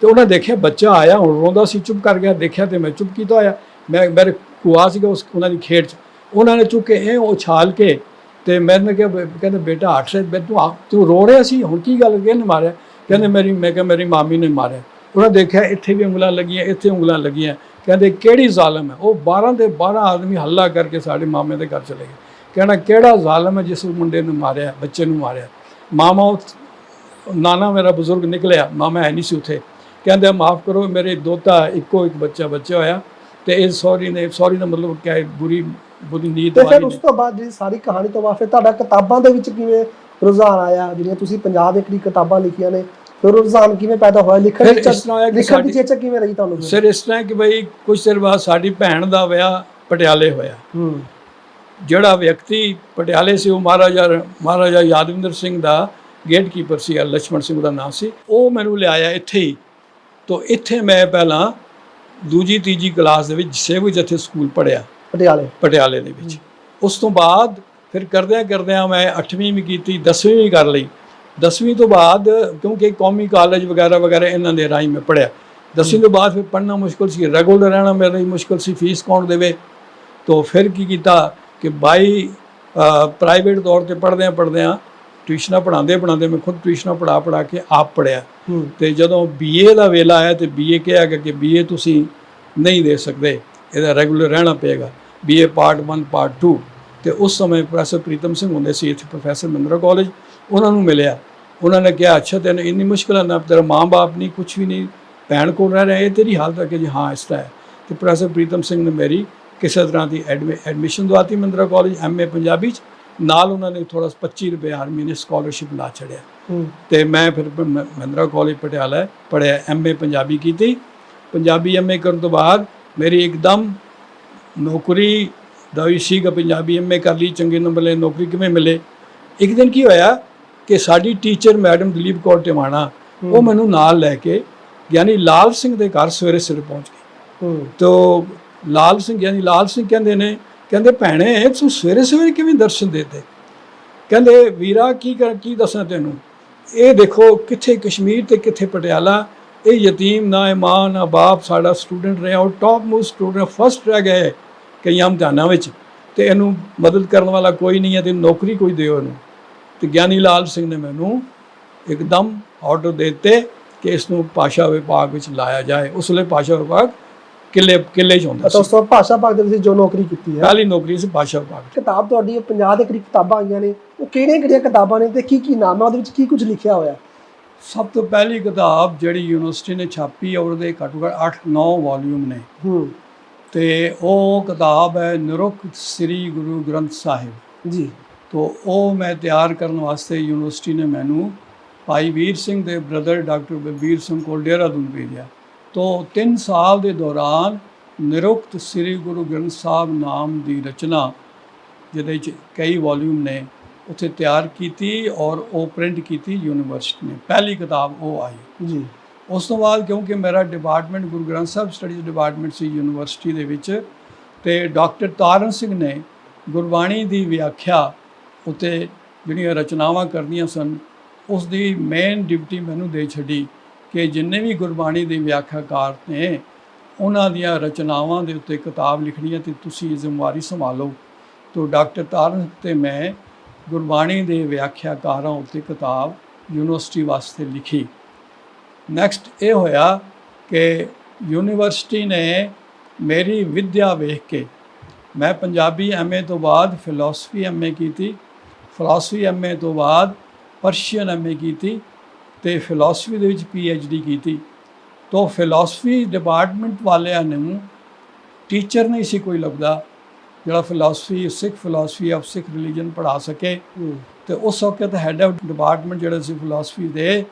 ਤੇ ਉਹਨਾਂ ਦੇਖਿਆ ਬੱਚਾ ਆਇਆ, ਹੁਣ ਰੋਂਦਾ ਸੀ, ਚੁੱਪ ਕਰ ਗਿਆ। ਦੇਖਿਆ ਤੇ ਮੈਂ ਚੁੱਪ ਕੀਤਾ ਹੋਇਆ। ਮੈਂ ਮੇਰੇ ਕੁਆ ਸੀਗਾ ਉਸ ਉਹਨਾਂ ਦੀ ਖੇਡ 'ਚ। ਉਹਨਾਂ ਨੇ ਚੁੱਕ ਕੇ ਇਹ ਉਛਾਲ ਕੇ ਤੇ ਮੈंने ਕਿਹਾ, ਕਹਿੰਦੇ ਬੇਟਾ ਹਟ ਸੇ ਤੂੰ ਤੂੰ ਰੋ ਰਿਹਾ ਸੀ? ਹੁਣ ਕੀ ਗੱਲ ਕਿਹਨੇ ਮਾਰਿਆ? ਕਹਿੰਦੇ ਮੇਰੀ, ਮੈਂ ਕਿਹਾ ਮੇਰੀ ਮਾਮੀ ਨੇ ਮਾਰਿਆ। ਉਹਨਾਂ ਦੇਖਿਆ ਇੱਥੇ ਵੀ ਉਂਗਲਾਂ ਲੱਗੀਆਂ, ਇੱਥੇ ਉਂਗਲਾਂ ਲੱਗੀਆਂ। ਕਹਿੰਦੇ ਕਿਹੜੀ ਜ਼ਾਲਮ ਹੈ? ਉਹ 12 ਦੇ 12 ਆਦਮੀ ਹੱਲਾ ਕਰਕੇ ਸਾਡੇ ਮਾਮੇ ਦੇ ਘਰ ਚਲੇ ਗਏ। ਕਹਿਣਾ ਕਿਹੜਾ ਜ਼ਾਲਮ ਹੈ ਜਿਸ ਮੁੰਡੇ ਨੂੰ ਮਾਰਿਆ ਬੱਚੇ ਨੂੰ ਮਾਰਿਆ? ਮਾਮਾ ਉਹ- ਨਾਨਾ ਮੇਰਾ ਬਜ਼ੁਰਗ ਨਿਕਲਿਆ ਮਾਮਾ ਹੈ ਨਹੀਂ ਸੀ ਉੱਥੇ। ਕਹਿੰਦੇ ਮਾਫ ਕਰੋ ਮੇਰੇ ਦੋਤਾ ਇੱਕੋ ਇੱਕ ਬੱਚਾ ਬੱਚਾ ਹੋਇਆ ਤੇ ਇਹ ਸੌਰੀ ਨੇ ਸੌਰੀ ਦਾ ਮਤਲਬ ਕਿਆ ਹੈ ਬੁਰੀ ਬੁਰੀ ਨੀਤ ਤੇ ਫਿਰ ਵਾਲੀ ਉਸ ਨੇ। ਤੋਂ ਬਾਅਦ ਜਿਹੜੀ ਸਾਰੀ ਕਹਾਣੀ ਤੋਂ ਬਾਅਦ ਫਿਰ ਤੁਹਾਡਾ ਕਿਤਾਬਾਂ ਦੇ ਵਿੱਚ ਕਿਵੇਂ ਰੁਝਾਨ ਆਇਆ? ਜਿਹੜੀਆਂ ਤੁਸੀਂ ਪੰਜਾਬ ਦੇ ਕਿਹੜੀ ਕਿਤਾਬਾਂ ਲਿਖੀਆਂ ਨੇ ਰੁਝਾਨ ਕਿਵੇਂ ਪੈਦਾ ਹੋਇਆ? ਲਿਖਣ ਦੀ ਚਰਚਾ ਲਿਖਣ ਦੀ ਚਰਚਾ ਕਿਵੇਂ ਰਹੀ ਤੁਹਾਨੂੰ ਸਰ ਇਸ ਤਰ੍ਹਾਂ ਕਿ ਬਈ ਕੁਝ ਚਿਰ ਬਾਅਦ ਸਾਡੀ ਭੈਣ ਦਾ ਵਿਆਹ ਪਟਿਆਲੇ ਹੋਇਆ। ਹੂੰ। ਜਿਹੜਾ ਵਿਅਕਤੀ ਪਟਿਆਲੇ ਸੀ ਉਹ ਮਹਾਰਾਜਾ ਮਹਾਰਾਜਾ ਯਾਦਵਿੰਦਰ ਸਿੰਘ ਦਾ ਗੇਟਕੀਪਰ ਸੀ ਲక్ష్మణ ਸਿੰਘ ਦਾ ਨਾਮ ਸੀ। ਉਹ ਮੈਨੂੰ ਲਿਆਇਆ ਇੱਥੇ ਹੀ। ਤੋਂ ਇੱਥੇ ਮੈਂ ਪਹਿਲਾਂ ਦੂਜੀ ਤੀਜੀ ਕਲਾਸ ਦੇ ਵਿੱਚ ਸੇਵੂ ਜਥੇ ਸਕੂਲ ਪੜਿਆ ਪਟਿਆਲੇ। ਪਟਿਆਲੇ ਦੇ ਵਿੱਚ। ਉਸ ਤੋਂ ਬਾਅਦ ਫਿਰ ਕਰਦਿਆਂ ਕਰਦਿਆਂ ਮੈਂ 8ਵੀਂ ਵੀ ਕੀਤੀ 10ਵੀਂ ਵੀ ਕਰ ਲਈ। 10ਵੀਂ ਤੋਂ ਬਾਅਦ ਕਿਉਂਕਿ ਕੌਮੀ ਕਾਲਜ ਵਗੈਰਾ ਵਗੈਰਾ ਇਹਨਾਂ ਦੇ ਰਾਹੀਂ ਮੈਂ ਪੜਿਆ 10ਵੀਂ ਤੋਂ ਬਾਅਦ ਫਿਰ ਪੜ੍ਹਨਾ ਮੁਸ਼ਕਲ ਸੀ ਰੈਗੂਲਰ ਰਹਿਣਾ ਮੇਰੇ ਲਈ ਮੁਸ਼ਕਲ ਸੀ ਫੀਸ ਕੌਣ ਦੇਵੇ? ਤੋਂ ਫਿਰ ਕੀ ਕੀਤਾ ਕਿ ਬਾਈ ਪ੍ਰਾਈਵੇਟ ਤੌਰ ਤੇ ਪੜ੍ਹਦਿਆਂ ਪੜ੍ਹਦਿਆਂ ਟਿਊਸ਼ਨਾਂ ਪੜ੍ਹਾਉਂਦੇ ਪੜ੍ਹਾਉਂਦੇ ਮੈਂ ਖੁਦ ਟਿਊਸ਼ਨਾਂ ਪੜ੍ਹਾ ਪੜ੍ਹਾ ਕੇ ਆਪ ਪੜਿਆ ਤੇ ਜਦੋਂ ਬੀਏ ਦਾ ਵੇਲਾ ਆਇਆ ਤੇ ਬੀਏ ਕਿਹਾ ਕਿ ਬੀਏ ਤੁਸੀਂ ਨਹੀਂ ਦੇ ਸਕਦੇ ਇਹਦਾ ਰੈਗੂਲਰ ਰਹਿਣਾ ਪਏਗਾ। ਬੀਏ ਪਾਰਟ 1 ਪਾਰਟ 2 ਤੇ ਉਸ ਸਮੇਂ ਪ੍ਰੋਫੈਸਰ ਪ੍ਰੀਤਮ ਸਿੰਘ ਹੁੰਦੇ ਸੀ ਇੱਥੇ ਪ੍ਰੋਫੈਸਰ ਮਹਿੰਦਰਾ ਕਾਲਜ ਉਹਨਾਂ ਨੂੰ ਮਿਲਿਆ। ਉਹਨਾਂ ਨੇ ਕਿਹਾ ਅੱਛਾ ਤੈਨੂੰ ਇੰਨੀ ਮੁਸ਼ਕਲ ਨਾ ਤੇਰਾ ਮਾਂ-ਬਾਪ ਨਹੀਂ ਕੁਝ ਵੀ ਨਹੀਂ ਭੈਣ ਕੋਲ ਰਹਿ ਰਿਹਾ ਇਹ ਤੇਰੀ ਹਾਲਤ ਹੈ ਕਿ ਜੀ ਹਾਂ ਇਸ ਤਰ੍ਹਾਂ ਹੈ। ਤੇ ਪ੍ਰੋਫੈਸਰ ਪ੍ਰੀਤਮ ਸਿੰਘ ਨੇ ਮੇਰੀ ਕਿਸੇ ਤਰ੍ਹਾਂ ਦੀ ਐਡਮਿਸ਼ਨ ਦਵਾਤੀ ਮਹਿੰਦਰਾ ਕਾਲਜ ਐਮਏ ਪੰਜਾਬੀ ਚ। ਨਾਲ ਉਹਨਾਂ ਨੇ ਥੋੜਾ 25 ਰੁਪਏ ਹਰ ਮਹੀਨੇ ਸਕਾਲਰਸ਼ਿਪ ਲਾ ਛੜਿਆ ਤੇ ਮੈਂ ਫਿਰ ਪ- ਮ- ਮਹਿੰਦਰਾ ਕਾਲਜ ਪਟਿਆਲਾ ਪੜ੍ਹਿਆ ਐਮਏ ਪੰਜਾਬੀ ਕੀਤੀ। ਪੰਜਾਬੀ ਐਮਏ ਕਰਨ ਤੋਂ ਬਾਅਦ ਮੇਰੀ ਇੱਕਦਮ ਨੌਕਰੀ ਦਾ ਵੀ ਸੀਗਾ ਪੰਜਾਬੀ ਐਮਏ ਕਰ ਲਈ ਚੰਗੇ ਨੰਬਰ ਲੈ ਨੌਕਰੀ ਕਿਵੇਂ ਮਿਲੇ? ਇੱਕ ਦਿਨ ਕੀ ਹੋਇਆ ਕਿ ਸਾਡੀ ਟੀਚਰ ਮੈਡਮ ਦਲੀਪ ਕੌਰ ਟਿਵਾਣਾ ਉਹ ਮੈਨੂੰ ਨਾਲ ਲੈ ਕੇ ਯਾਨੀ ਲਾਲ ਸਿੰਘ ਦੇ ਘਰ ਸਵੇਰੇ ਸਵੇਰੇ ਪਹੁੰਚ ਗਈ। ਹੂੰ। ਤੋ ਲਾਲ ਸਿੰਘ ਯਾਨੀ ਲਾਲ ਸਿੰਘ ਕਹਿੰਦੇ ਨੇ ਕਹਿੰਦੇ ਭੈਣੇ ਤੂੰ ਸਵੇਰੇ ਸਵੇਰੇ ਕਿਵੇਂ ਦਰਸ਼ਨ ਦੇਤੇ? ਕਹਿੰਦੇ ਵੀਰਾ ਕੀ ਕਰ ਕੀ ਦੱਸਾਂ ਤੈਨੂੰ? ਇਹ ਦੇਖੋ ਕਿੱਥੇ ਕਸ਼ਮੀਰ ਤੇ ਕਿੱਥੇ ਪਟਿਆਲਾ ਇਹ ਯਤੀਮ ਨਾ ਮਾਂ ਨਾ ਬਾਪ ਸਾਡਾ ਸਟੂਡੈਂਟ ਰਿਹਾ ਉਹ ਟੌਪ ਮੋਸਟ ਸਟੂਡੈਂਟ ਫਸਟ ਰਹਿ ਗਿਆ ਹੈ ਕਈਆਂ ਇਮਤਿਹਾਨਾਂ ਵਿੱਚ ਤੇ ਇਹਨੂੰ ਮਦਦ ਕਰਨ ਵਾਲਾ ਕੋਈ ਨਹੀਂ ਹੈ ਤੇ ਨੌਕਰੀ ਕੋਈ ਦਿਓ ਇਹਨੂੰ। ਤੇ ਗਿਆਨੀ ਲਾਲ ਸਿੰਘ ਨੇ ਮੈਨੂੰ ਇੱਕਦਮ ਆਰਡਰ ਦੇ ਦਿੱਤੇ ਕਿ ਇਸ ਨੂੰ ਭਾਸ਼ਾ ਵਿਭਾਗ ਵਿੱਚ ਲਾਇਆ ਜਾਏ। ਉਸ ਵੇਲੇ ਭਾਸ਼ਾ ਵਿਭਾਗ ਕਿਲੇ ਕਿਲੇ ਚ ਹੁੰਦਾ ਸੀ ਉਸ ਤੋਂ ਭਾਸ਼ਾ ਭਾਗ ਦੇ ਵਿੱਚ ਜੋ ਨੌਕਰੀ ਕੀਤੀ ਹੈ। ਪਹਿਲੀ ਨੌਕਰੀ ਸੀ ਭਾਸ਼ਾ ਵਿਭਾਗ ਕਿਤਾਬ ਤੁਹਾਡੀ 50 ਦੇ ਕਰੀਬ ਕਿਤਾਬਾਂ ਆਈਆਂ ਨੇ। ਉਹ ਕਿਹੜੀਆਂ ਕਿਹੜੀਆਂ ਕਿਤਾਬਾਂ ਨੇ ਤੇ ਕੀ ਕੀ ਨਾਮ ਹੈ? ਉਹਦੇ ਵਿੱਚ ਕੀ ਕੁਝ ਲਿਖਿਆ ਹੋਇਆ? ਸਭ ਤੋਂ ਪਹਿਲੀ ਕਿਤਾਬ ਜਿਹੜੀ ਯੂਨੀਵਰਸਿਟੀ ਨੇ ਛਾਪੀ ਔਰ ਉਹਦੇ ਘੱਟੋ ਘੱਟ 8-9 ਵੋਲਿਊਮ ਨੇ। ਹੂੰ। ਤੇ ਉਹ ਕਿਤਾਬ ਹੈ ਨਿਰੁਕਤ ਸ੍ਰੀ ਗੁਰੂ ਗ੍ਰੰਥ ਸਾਹਿਬ। ਜੀ। ਤੋ ਉਹ ਮੈਂ ਤਿਆਰ ਕਰਨ ਵਾਸਤੇ ਯੂਨੀਵਰਸਿਟੀ ਨੇ ਮੈਨੂੰ ਭਾਈ ਵੀਰ ਸਿੰਘ ਦੇ ਬ੍ਰਦਰ ਡਾਕਟਰ ਬਲਬੀਰ ਸਿੰਘ ਕੋਲ ਦੇਹਰਾਦੂਨ ਭੇਜਿਆ। ਤੋ 3 ਸਾਲ ਦੇ ਦੌਰਾਨ ਨਿਰੁਕਤ ਸ੍ਰੀ ਗੁਰੂ ਗ੍ਰੰਥ ਸਾਹਿਬ ਨਾਮ ਦੀ ਰਚਨਾ ਜਿਹਦੇ ਵਿੱਚ ਕਈ ਵੋਲਿਊਮ ਨੇ ਉੱਥੇ ਤਿਆਰ ਕੀਤੀ ਔਰ ਉਹ ਪ੍ਰਿੰਟ ਕੀਤੀ ਯੂਨੀਵਰਸਿਟੀ ਨੇ। ਪਹਿਲੀ ਕਿਤਾਬ ਉਹ ਆਈ। ਜੀ। ਉਸ ਤੋਂ ਬਾਅਦ ਕਿਉਂਕਿ ਮੇਰਾ department Guru Granth Sahib studies department ਸੀ ਯੂਨੀਵਰਸਿਟੀ ਦੇ ਵਿੱਚ ਤੇ ਡਾਕਟਰ ਤਾਰਨ ਸਿੰਘ ਨੇ ਗੁਰਬਾਣੀ ਦੀ ਵਿਆਖਿਆ ਉੱਤੇ ਜਿਹੜੀਆਂ ਰਚਨਾਵਾਂ ਕਰਨੀਆਂ ਸਨ ਉਸ ਦੀ ਮੇਨ ਡਿਊਟੀ ਮੈਨੂੰ ਦੇ ਛੱਡੀ ਕਿ ਜਿੰਨੇ ਵੀ ਗੁਰਬਾਣੀ ਦੇ ਵਿਆਖਿਆਕਾਰ ਨੇ, ਉਹਨਾਂ ਦੀਆਂ ਰਚਨਾਵਾਂ ਦੇ ਉੱਤੇ ਕਿਤਾਬ ਲਿਖਣੀ ਹੈ ਤੇ ਤੁਸੀਂ ਇਹ ਜ਼ਿੰਮੇਵਾਰੀ ਸੰਭਾਲੋ। ਤੋ ਡਾਕਟਰ ਤਾਰਨ ਤੇ ਮੈਂ ਗੁਰਬਾਣੀ ਦੇ ਵਿਆਖਿਆਕਾਰਾਂ ਉੱਤੇ ਕਿਤਾਬ ਯੂਨੀਵਰਸਿਟੀ ਵਾਸਤੇ ਲਿਖੀ। ਨੈਕਸਟ ਇਹ ਹੋਇਆ ਕਿ ਯੂਨੀਵਰਸਿਟੀ ਨੇ ਮੇਰੀ ਵਿਦਿਆ ਵੇਖ ਕੇ ਮੈਂ ਪੰਜਾਬੀ ਐਮਏ ਤੋਂ ਬਾਅਦ ਫਿਲਾਸਫੀ ਐਮਏ ਕੀਤੀ ਫਿਲਾਸਫੀ ਐਮਏ ਤੋਂ ਬਾਅਦ ਪਰਸ਼ੀਅਨ ਐਮਏ ਕੀਤੀ ਤੇ ਫਿਲਾਸਫੀ ਦੇ ਵਿੱਚ ਪੀਐਚਡੀ ਕੀਤੀ। ਤੋਂ ਫਿਲਾਸਫੀ ਡਿਪਾਰਟਮੈਂਟ ਵਾਲਿਆਂ ਨੂੰ ਟੀਚਰ ਨਹੀਂ ਸੀ ਕੋਈ ਲੱਭਦਾ ਜਿਹੜਾ philosophy Sikh philosophy of Sikh religion ਪੜ੍ਹਾ ਸਕੇ। ਤੇ ਉਸ ਵਕਤ ਹੈਡ ਆਫ ਡਿਪਾਰਟਮੈਂਟ ਜਿਹੜੇ ਸੀ ਫਿਲਾਸਫੀ ਦੇ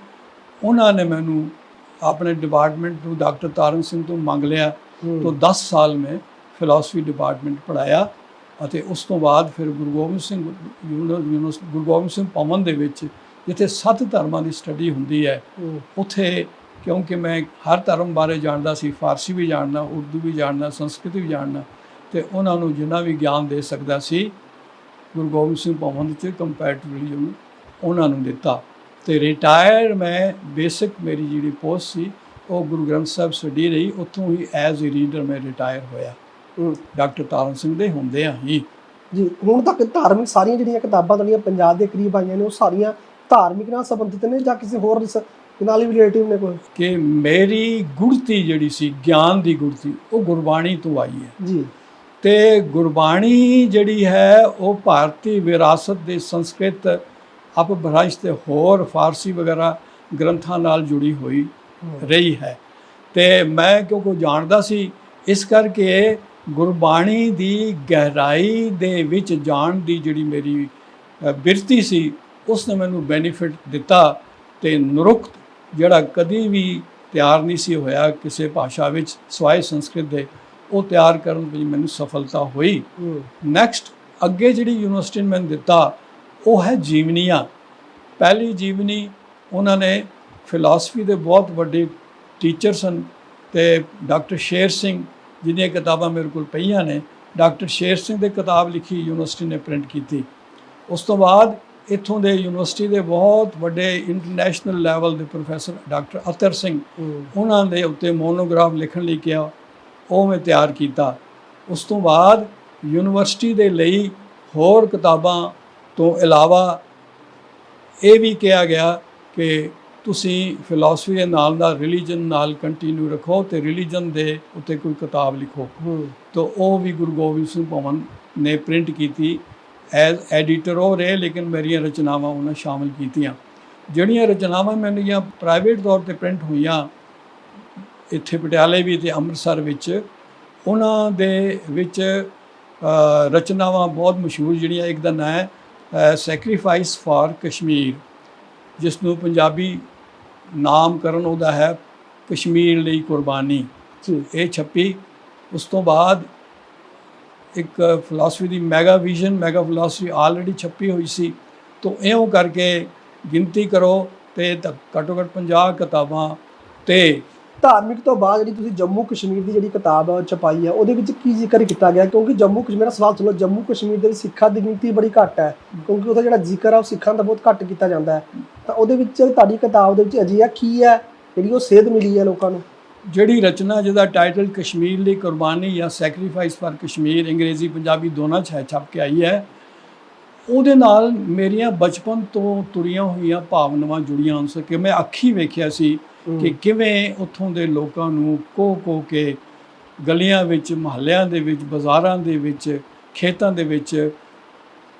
ਉਹਨਾਂ ਨੇ ਮੈਨੂੰ ਆਪਣੇ ਡਿਪਾਰਟਮੈਂਟ ਨੂੰ ਡਾਕਟਰ ਤਾਰਨ ਸਿੰਘ ਤੋਂ ਮੰਗ ਲਿਆ। ਤੋਂ 10 ਸਾਲ ਮੈਂ ਫਿਲਾਸਫੀ ਡਿਪਾਰਟਮੈਂਟ ਪੜਾਇਆ ਅਤੇ ਉਸ ਤੋਂ ਬਾਅਦ ਫਿਰ ਗੁਰੂ ਗੋਬਿੰਦ ਸਿੰਘ ਯੂਨੀ- ਯੂਨੀਵਰਸ- ਗੁਰੂ ਗੋਬਿੰਦ ਸਿੰਘ ਭਵਨ ਦੇ ਵਿੱਚ ਜਿੱਥੇ ਸੱਤ ਧਰਮਾਂ ਦੀ ਸਟੱਡੀ ਹੁੰਦੀ ਹੈ ਉੱਥੇ ਕਿਉਂਕਿ ਮੈਂ ਹਰ ਧਰਮ ਬਾਰੇ ਜਾਣਦਾ ਸੀ ਫਾਰਸੀ ਵੀ ਜਾਣਦਾ ਉਰਦੂ ਵੀ ਜਾਣਦਾ ਸੰਸਕ੍ਰਿਤ ਵੀ ਜਾਣਦਾ ਤੇ ਉਹਨਾਂ ਨੂੰ ਜਿੰਨਾ ਵੀ ਗਿਆਨ ਦੇ ਸਕਦਾ ਸੀ ਗੁਰੂ ਗੋਬਿੰਦ ਸਿੰਘ ਭਵਨ ਚ ਕੰਪੈਰੀਟਿਵਲੀ ਉਹਨੂੰ ਨੂੰ ਦਿੱਤਾ। ਤੇ ਰਿਟਾਇਰ ਮੈਂ ਬੇਸਿਕ ਮੇਰੀ ਜਿਹੜੀ ਪੋਸਟ ਸੀ ਉਹ ਗੁਰੂ ਗ੍ਰੰਥ ਸਾਹਿਬ ਸਟੱਡੀ ਰਹੀ ਉੱਥੋਂ ਹੀ ਐਜ਼ ਅ ਰੀਡਰ ਮੈਂ ਰਿਟਾਇਰ ਹੋਇਆ। ਡਾਕਟਰ ਤਾਰਨ ਸਿੰਘ ਦੇ ਹੁੰਦੇ ਆ ਹੀ। ਜੀ ਹੁਣ ਤੱਕ ਧਾਰਮਿਕ ਸਾਰੀਆਂ ਜਿਹੜੀਆਂ ਕਿਤਾਬਾਂ ਤੁਹਾਡੀਆਂ ਪੰਜਾਬ ਦੇ ਕਰੀਬ ਆਈਆਂ ਨੇ ਉਹ ਸਾਰੀਆਂ ਧਾਰਮਿਕ ਨਾਲ ਸੰਬੰਧਿਤ ਨੇ ਜਾਂ ਕਿਸੇ ਹੋਰ ਨਾਲ ਹੀ ਰਿਲੇਟਿਵ ਨੇ ਕੋਈ? ਕਿ ਮੇਰੀ ਗੁੜਤੀ ਜਿਹੜੀ ਸੀ ਗਿਆਨ ਦੀ ਗੁੜਤੀ ਉਹ ਗੁਰਬਾਣੀ ਤੋਂ ਆਈ ਹੈ। ਜੀ। ਤੇ ਗੁਰਬਾਣੀ ਜਿਹੜੀ ਹੈ ਉਹ ਭਾਰਤੀ ਵਿਰਾਸਤ ਦੇ ਸੰਸਕ੍ਰਿਤ ਅਪਭ੍ਰੰਸ਼ ਤੇ ਹੋਰ ਫਾਰਸੀ ਵਗੈਰਾ ਗ੍ਰੰਥਾਂ ਨਾਲ ਜੁੜੀ ਹੋਈ ਰਹੀ ਹੈ। ਤੇ ਮੈਂ ਕਿਉਂਕਿ ਜਾਣਦਾ ਸੀ ਇਸ ਕਰਕੇ ਗੁਰਬਾਣੀ ਦੀ ਗਹਿਰਾਈ ਦੇ ਵਿੱਚ ਜਾਣ ਦੀ ਜਿਹੜੀ ਮੇਰੀ ਬਿਰਤੀ ਸੀ ਉਸ ਨੇ ਮੈਨੂੰ ਬੈਨੀਫਿਟ ਦਿੱਤਾ ਤੇ ਨੁਰੁਕਤ ਜਿਹੜਾ ਕਦੀ ਵੀ ਤਿਆਰ ਨਹੀਂ ਸੀ ਹੋਇਆ ਕਿਸੇ ਭਾਸ਼ਾ ਵਿੱਚ ਸਵਾਏ ਸੰਸਕ੍ਰਿਤ ਦੇ ਉਹ ਤਿਆਰ ਕਰਨ ਵਿੱਚ ਮੈਨੂੰ ਸਫਲਤਾ ਹੋਈ। ਨੈਕਸਟ ਅੱਗੇ ਜਿਹੜੀ ਯੂਨੀਵਰਸਿਟੀ ਨੇ ਮੈਨੂੰ ਦਿੱਤਾ ਉਹ ਹੈ ਜੀਵਨੀਆਂ। ਪਹਿਲੀ ਜੀਵਨੀ ਉਹਨਾਂ ਨੇ ਫਿਲਾਸਫੀ ਦੇ ਬਹੁਤ ਵੱਡੇ ਟੀਚਰ ਸਨ ਤੇ ਡਾਕਟਰ ਸ਼ੇਰ ਸਿੰਘ ਜਿਹਦੀਆਂ ਕਿਤਾਬਾਂ ਮੇਰੇ ਕੋਲ ਪਈਆਂ ਨੇ ਡਾਕਟਰ ਸ਼ੇਰ ਸਿੰਘ ਦੇ ਕਿਤਾਬ ਲਿਖੀ ਯੂਨੀਵਰਸਿਟੀ ਨੇ ਪ੍ਰਿੰਟ ਕੀਤੀ। ਉਸ ਤੋਂ ਬਾਅਦ ਇੱਥੋਂ ਦੇ ਯੂਨੀਵਰਸਿਟੀ ਦੇ ਬਹੁਤ ਵੱਡੇ ਇੰਟਰਨੈਸ਼ਨਲ ਲੈਵਲ ਦੇ ਪ੍ਰੋਫੈਸਰ ਡਾਕਟਰ ਅਤਰ ਸਿੰਘ ਉਹਨਾਂ ਦੇ ਉੱਤੇ ਮੋਨੋਗ੍ਰਾਫ ਲਿਖਣ ਲਈ ਕਿਹਾ। ਉਹ ਮੈਂ ਤਿਆਰ ਕੀਤਾ। ਉਸ ਤੋਂ ਬਾਅਦ ਯੂਨੀਵਰਸਿਟੀ ਦੇ ਲਈ ਹੋਰ ਕਿਤਾਬਾਂ ਤੋਂ ਇਲਾਵਾ ਇਹ ਵੀ ਕਿਹਾ ਗਿਆ ਕਿ ਤੁਸੀਂ ਫਿਲਾਸਫੀ ਦੇ ਨਾਲ ਨਾਲ ਰਿਲੀਜਨ ਨਾਲ ਕੰਟੀਨਿਊ ਰੱਖੋ ਤੇ ਰਿਲੀਜਨ ਦੇ ਉੱਤੇ ਕੋਈ ਕਿਤਾਬ ਲਿਖੋ। ਤੋ ਉਹ ਵੀ ਗੁਰੂ ਗੋਬਿੰਦ ਸਿੰਘ ਭਵਨ ਨੇ ਪ੍ਰਿੰਟ ਕੀਤੀ ਐਜ਼ ਐਡੀਟਰ ਉਹ ਰਹੇ ਲੇਕਿਨ ਮੇਰੀਆਂ ਰਚਨਾਵਾਂ ਉਹਨਾਂ ਸ਼ਾਮਲ ਕੀਤੀਆਂ। ਜਿਹੜੀਆਂ ਰਚਨਾਵਾਂ ਮੇਰੀਆਂ ਪ੍ਰਾਈਵੇਟ ਤੌਰ ਤੇ ਪ੍ਰਿੰਟ ਹੋਈਆਂ ਇੱਥੇ ਪਟਿਆਲੇ ਵੀ ਤੇ ਅੰਮ੍ਰਿਤਸਰ ਵਿੱਚ ਉਹਨਾਂ ਦੇ ਵਿੱਚ ਰਚਨਾਵਾਂ ਬਹੁਤ ਮਸ਼ਹੂਰ ਜਿਹੜੀਆਂ ਇੱਕ ਦਾ ਨਾਂ ਹੈ ਸੈਕਰੀਫਾਈਸ ਫਾਰ ਕਸ਼ਮੀਰ ਜਿਸ ਨੂੰ ਪੰਜਾਬੀ ਨਾਮਕਰਨ ਉਹਦਾ ਹੈ ਕਸ਼ਮੀਰ ਲਈ ਕੁਰਬਾਨੀ। ਜੀ। ਇਹ ਛਪੀ ਉਸ ਤੋਂ ਬਾਅਦ ਇੱਕ ਫਿਲਾਸਫੀ ਦੀ mega vision mega philosophy already ਛਪੀ ਹੋਈ ਸੀ। ਤੋਂ ਇਉਂ ਕਰਕੇ ਗਿਣਤੀ ਕਰੋ ਤਾਂ ਘੱਟੋ ਘੱਟ 50 ਕਿਤਾਬਾਂ ਤੇ ਧਾਰਮਿਕ ਤੋਂ ਬਾਅਦ ਜਿਹੜੀ ਤੁਸੀਂ ਜੰਮੂ ਕਸ਼ਮੀਰ ਦੀ ਜਿਹੜੀ ਕਿਤਾਬ ਆ ਉਹ ਛਪਾਈ ਹੈ ਉਹਦੇ ਵਿੱਚ ਕੀ ਜ਼ਿਕਰ ਕੀਤਾ ਗਿਆ? ਕਿਉਂਕਿ ਜੰਮੂ ਕਸ਼ਮੀਰ ਮੇਰਾ ਸਵਾਲ ਸੁਣੋ, ਜੰਮੂ ਕਸ਼ਮੀਰ ਦੇ ਵਿੱਚ ਸਿੱਖਾਂ ਦੀ ਗਿਣਤੀ ਬੜੀ ਘੱਟ ਹੈ, ਕਿਉਂਕਿ ਉਹਦਾ ਜਿਹੜਾ ਜ਼ਿਕਰ ਹੈ ਉਹ ਸਿੱਖਾਂ ਦਾ ਬਹੁਤ ਘੱਟ ਕੀਤਾ ਜਾਂਦਾ ਹੈ। ਤਾਂ ਉਹਦੇ ਵਿੱਚ ਤੁਹਾਡੀ ਕਿਤਾਬ ਦੇ ਵਿੱਚ ਅਜਿਹਾ ਕੀ ਹੈ, ਜਿਹੜੀ ਉਹ ਸੇਧ ਮਿਲੀ ਹੈ ਲੋਕਾਂ ਨੂੰ? ਜਿਹੜੀ ਰਚਨਾ ਜਿਹਦਾ ਟਾਈਟਲ ਕਸ਼ਮੀਰ ਲਈ ਕੁਰਬਾਨੀ ਜਾਂ ਸੈਕਰੀਫਾਈਸ ਫਾਰ ਕਸ਼ਮੀਰ, ਅੰਗਰੇਜ਼ੀ ਪੰਜਾਬੀ ਦੋਨਾਂ 'ਚ ਹੈ, ਛਪ ਕੇ ਆਈ ਹੈ। ਉਹਦੇ ਨਾਲ ਮੇਰੀਆਂ ਬਚਪਨ ਤੋਂ ਤੁਰੀਆਂ ਹੋਈਆਂ ਭਾਵਨਾਵਾਂ ਜੁੜੀਆਂ ਹੋ ਸਕੇ ਮੈਂ ਅੱਖੀ ਵੇਖਿਆ ਸੀ। ਕਿ ਕਿਵੇਂ ਉੱਥੋਂ ਦੇ ਲੋਕਾਂ ਨੂੰ ਕੋ ਕੋ ਕੇ ਗਲੀਆਂ ਵਿੱਚ ਮਹੱਲਿਆਂ ਦੇ ਵਿੱਚ ਬਾਜ਼ਾਰਾਂ ਦੇ ਵਿੱਚ ਖੇਤਾਂ ਦੇ ਵਿੱਚ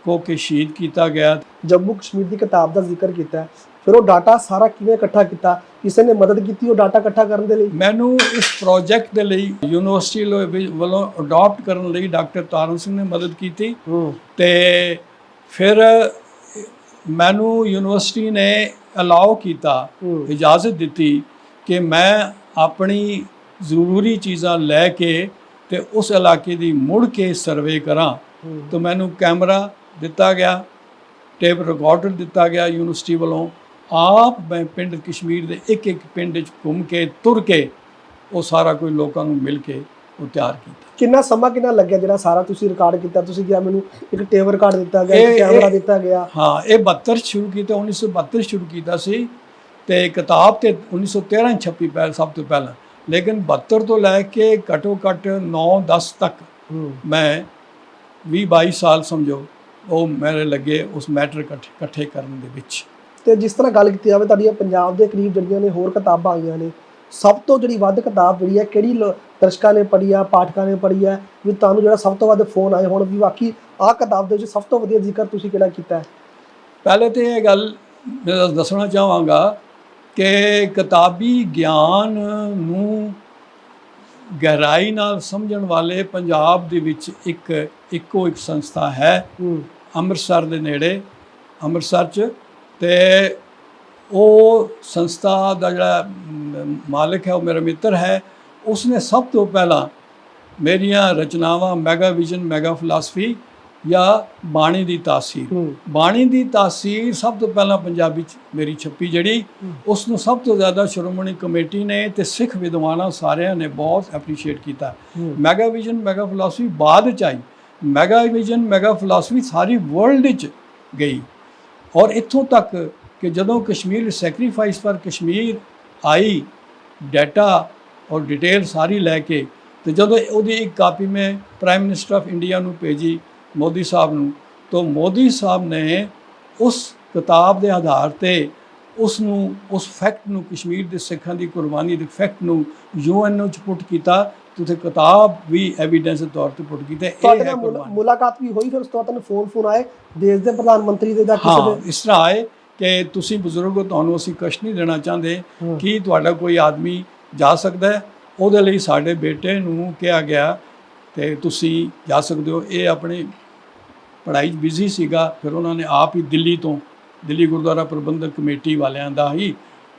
ਕੋ ਕੇ ਸ਼ਹੀਦ ਕੀਤਾ ਗਿਆ। ਜੰਮੂ ਕਸ਼ਮੀਰ ਦੀ ਕਿਤਾਬ ਦਾ ਜ਼ਿਕਰ ਕੀਤਾ ਫਿਰ ਉਹ ਡਾਟਾ ਸਾਰਾ ਕਿਵੇਂ ਇਕੱਠਾ ਕੀਤਾ? ਕਿਸੇ ਨੇ ਮਦਦ ਕੀਤੀ ਉਹ ਡਾਟਾ ਇਕੱਠਾ ਕਰਨ ਦੇ ਲਈ? ਮੈਨੂੰ ਇਸ ਪ੍ਰੋਜੈਕਟ ਦੇ ਲਈ ਯੂਨੀਵਰਸਿਟੀ ਵੱਲੋਂ ਅਡਾਪਟ ਕਰਨ ਲਈ ਡਾਕਟਰ ਤਾਰਨ ਸਿੰਘ ਨੇ ਮਦਦ ਕੀਤੀ। ਤੇ ਫਿਰ ਮੈਨੂੰ ਯੂਨੀਵਰਸਿਟੀ ਨੇ ਅਲਾਉ ਕੀਤਾ ਇਜਾਜ਼ਤ ਦਿੱਤੀ ਕਿ ਮੈਂ ਆਪਣੀ ਜ਼ਰੂਰੀ ਚੀਜ਼ਾਂ ਲੈ ਕੇ ਤੇ ਉਸ ਇਲਾਕੇ ਦੀ ਮੁੜ ਕੇ ਸਰਵੇ ਕਰਾਂ। ਤਾਂ ਮੈਨੂੰ ਕੈਮਰਾ ਦਿੱਤਾ ਗਿਆ ਟੇਪ ਰਿਕਾਰਡਰ ਦਿੱਤਾ ਗਿਆ ਯੂਨੀਵਰਸਿਟੀ ਵੱਲੋਂ। ਆਪ ਮੈਂ ਪਿੰਡ ਕਸ਼ਮੀਰ ਦੇ ਇੱਕ ਇੱਕ ਪਿੰਡ ਵਿੱਚ ਘੁੰਮ ਕੇ ਤੁਰ ਕੇ ਉਹ ਸਾਰਾ ਕੋਈ ਲੋਕਾਂ ਨੂੰ ਮਿਲ ਕੇ ਉਹ ਤਿਆਰ ਕੀਤਾ। ਕਿੰਨਾ ਸਮਾਂ ਕਿੰਨਾ ਲੱਗਿਆ ਜਿਹੜਾ ਸਾਰਾ ਤੁਸੀਂ ਰਿਕਾਰਡ ਕੀਤਾ? ਤੁਸੀਂ ਕਿਹਾ ਮੈਨੂੰ ਇੱਕ ਟੇਪ ਰਿਕਾਰਡ ਦਿੱਤਾ ਗਿਆ ਇੱਕ ਕੈਮਰਾ ਦਿੱਤਾ ਗਿਆ। ਹਾਂ ਇਹ 72 'ਚ ਸ਼ੁਰੂ ਕੀਤਾ 1972 'ਚ ਸ਼ੁਰੂ ਕੀਤਾ ਸੀ ਤੇ ਕਿਤਾਬ ਤੇ 1913 'ਚ ਛਪੀ ਪਹਿਲ ਸਭ ਤੋਂ ਪਹਿਲਾਂ। ਲੇਕਿਨ 72 ਤੋਂ ਲੈ ਕੇ ਘੱਟੋ ਘੱਟ 9 10 ਤੱਕ ਮੈਂ 20 22 ਸਾਲ ਸਮਝੋ ਉਹ ਮੇਰੇ ਲੱਗੇ ਉਸ ਮੈਟਰ ਇਕੱਠੇ ਕਰਨ ਦੇ ਵਿੱਚ। ਤੇ ਜਿਸ ਤਰ੍ਹਾਂ ਗੱਲ ਕੀਤੀ ਜਾਵੇ ਤੁਹਾਡੀਆਂ ਪੰਜਾਬ ਦੇ ਕਰੀਬ ਜਿਹੜੀਆਂ ਨੇ ਹੋਰ ਕਿਤਾਬਾਂ ਆਈਆਂ ਨੇ ਸਭ ਤੋਂ ਜਿਹੜੀ ਵੱਧ ਕਿਤਾਬ ਜਿਹੜੀ ਹੈ ਕਿਹੜੀ ਦਰਸ਼ਕਾਂ ਨੇ ਪੜ੍ਹੀ ਆ ਪਾਠਕਾਂ ਨੇ ਪੜ੍ਹੀ ਹੈ ਵੀ ਤੁਹਾਨੂੰ ਜਿਹੜਾ ਸਭ ਤੋਂ ਵੱਧ ਫੋਨ ਆਏ ਹੁਣ ਵੀ ਵਾਕਈ ਆਹ ਕਿਤਾਬ ਦੇ ਵਿੱਚ ਸਭ ਤੋਂ ਵਧੀਆ ਜ਼ਿਕਰ ਤੁਸੀਂ ਕਿਹੜਾ ਕੀਤਾ ਹੈ? ਪਹਿਲੇ ਤੇ ਇਹ ਗੱਲ ਮੈਂ ਦੱਸਣਾ ਚਾਹਾਂਗਾ ਕਿ ਕਿਤਾਬੀ ਗਿਆਨ ਨੂੰ ਗਹਿਰਾਈ ਨਾਲ ਸਮਝਣ ਵਾਲੇ ਪੰਜਾਬ ਦੇ ਵਿੱਚ ਇੱਕ ਇੱਕੋ ਇੱਕ ਸੰਸਥਾ ਹੈ ਹੂੰ। ਅੰਮ੍ਰਿਤਸਰ ਦੇ ਨੇੜੇ ਅੰਮ੍ਰਿਤਸਰ 'ਚ ਤੇ ਉਹ ਸੰਸਥਾ ਦਾ ਜਿਹੜਾ ਮਾਲਕ ਹੈ ਉਹ ਮੇਰਾ ਮਿੱਤਰ ਹੈ ਉਸਨੇ ਸਭ ਤੋਂ ਪਹਿਲਾਂ ਮੇਰੀਆਂ ਰਚਨਾਵਾਂ ਮੈਗਾ ਵਿਜ਼ਨ ਮੈਗਾ ਫਿਲਾਸਫੀ ਜਾਂ ਬਾਣੀ ਦੀ ਤਾਸੀਰ। ਬਾਣੀ ਦੀ ਤਾਸੀਰ ਸਭ ਤੋਂ ਪਹਿਲਾਂ ਪੰਜਾਬੀ ਚ ਮੇਰੀ ਛਪੀ ਜਿਹੜੀ ਉਸ ਨੂੰ ਸਭ ਤੋਂ ਜ਼ਿਆਦਾ ਸ਼੍ਰੋਮਣੀ ਕਮੇਟੀ ਨੇ ਤੇ ਸਿੱਖ ਵਿਦਵਾਨਾਂ ਸਾਰਿਆਂ ਨੇ ਬਹੁਤ ਐਪਰੀਸ਼ੀਏਟ ਕੀਤਾ। ਮੈਗਾ ਵਿਜ਼ਨ ਮੈਗਾ ਫਿਲਾਸਫੀ ਬਾਅਦ ਚ ਆਈ। ਮੈਗਾ ਵਿਜ਼ਨ ਮੈਗਾ ਫਿਲਾਸਫੀ ਸਾਰੀ ਵਰਲਡ ਵਿੱਚ ਗਈ। ਔਰ ਇੱਥੋਂ ਤੱਕ ਕਿ ਜਦੋਂ ਕਸ਼ਮੀਰ ਸੈਕਰੀਫਾਈਸ ਫਾਰ ਕਸ਼ਮੀਰ ਆਈ ਡਾਟਾ ਔਰ ਡਿਟੇਲ ਸਾਰੀ ਲੈ ਕੇ ਤੇ ਜਦੋਂ ਉਹਦੀ ਇੱਕ ਕਾਪੀ ਮੈਂ ਪ੍ਰਾਈਮ ਮਿਨਿਸਟਰ ਆਫ ਇੰਡੀਆ ਨੂੰ ਭੇਜੀ ਮੋਦੀ ਸਾਹਿਬ ਨੂੰ ਤਾਂ ਮੋਦੀ ਸਾਹਿਬ ਨੇ ਉਸ ਕਿਤਾਬ ਦੇ ਆਧਾਰ ਤੇ ਉਸ ਨੂੰ ਉਸ ਫੈਕਟ ਨੂੰ ਕਸ਼ਮੀਰ ਦੇ ਸਿੱਖਾਂ ਦੀ ਕੁਰਬਾਨੀ ਦੇ ਫੈਕਟ ਨੂੰ ਯੂਐਨਓ ਚ ਪੁੱਟ ਕੀਤਾ ਤੇ ਉੱਥੇ ਕਿਤਾਬ ਵੀ ਐਵੀਡੈਂਸ ਦੇ ਤੌਰ ਤੇ ਪੁੱਟ ਕੀਤਾ। ਇਹ ਹੈ ਮੁਲਾਕਾਤ ਵੀ ਹੋਈ ਫਿਰ ਉਸ ਤੋਂ ਬਾਅਦ ਤੁਹਾਨੂੰ ਫੋਨ ਫੋਨ ਆਏ ਦੇਸ਼ ਦੇ ਪ੍ਰਧਾਨ ਮੰਤਰੀ ਦੇ ਜਾਂ ਕਿਸੇ ਹਾਂ ਦੇ? ਇਸ ਤਰ੍ਹਾਂ ਆਏ। ਕਿ ਤੁਸੀਂ ਬਜ਼ੁਰਗ ਹੋ ਤੁਹਾਨੂੰ ਅਸੀਂ ਕਸ਼ਟ ਨਹੀਂ ਦੇਣਾ ਚਾਹੁੰਦੇ। ਕੀ ਤੁਹਾਡਾ ਕੋਈ ਆਦਮੀ ਜਾ ਸਕਦਾ ਹੈ? ਉਹਦੇ ਲਈ ਸਾਡੇ ਬੇਟੇ ਨੂੰ ਕਿਹਾ ਗਿਆ ਤੇ ਤੁਸੀਂ ਜਾ ਸਕਦੇ ਹੋ। ਇਹ ਆਪਣੀ ਪੜ੍ਹਾਈ 'ਚ ਬਿਜ਼ੀ ਸੀਗਾ ਫਿਰ ਉਹਨਾਂ ਨੇ ਆਪ ਹੀ ਦਿੱਲੀ ਤੋਂ ਦਿੱਲੀ ਗੁਰਦੁਆਰਾ ਪ੍ਰਬੰਧਕ ਕਮੇਟੀ ਵਾਲਿਆਂ ਦਾ ਹੀ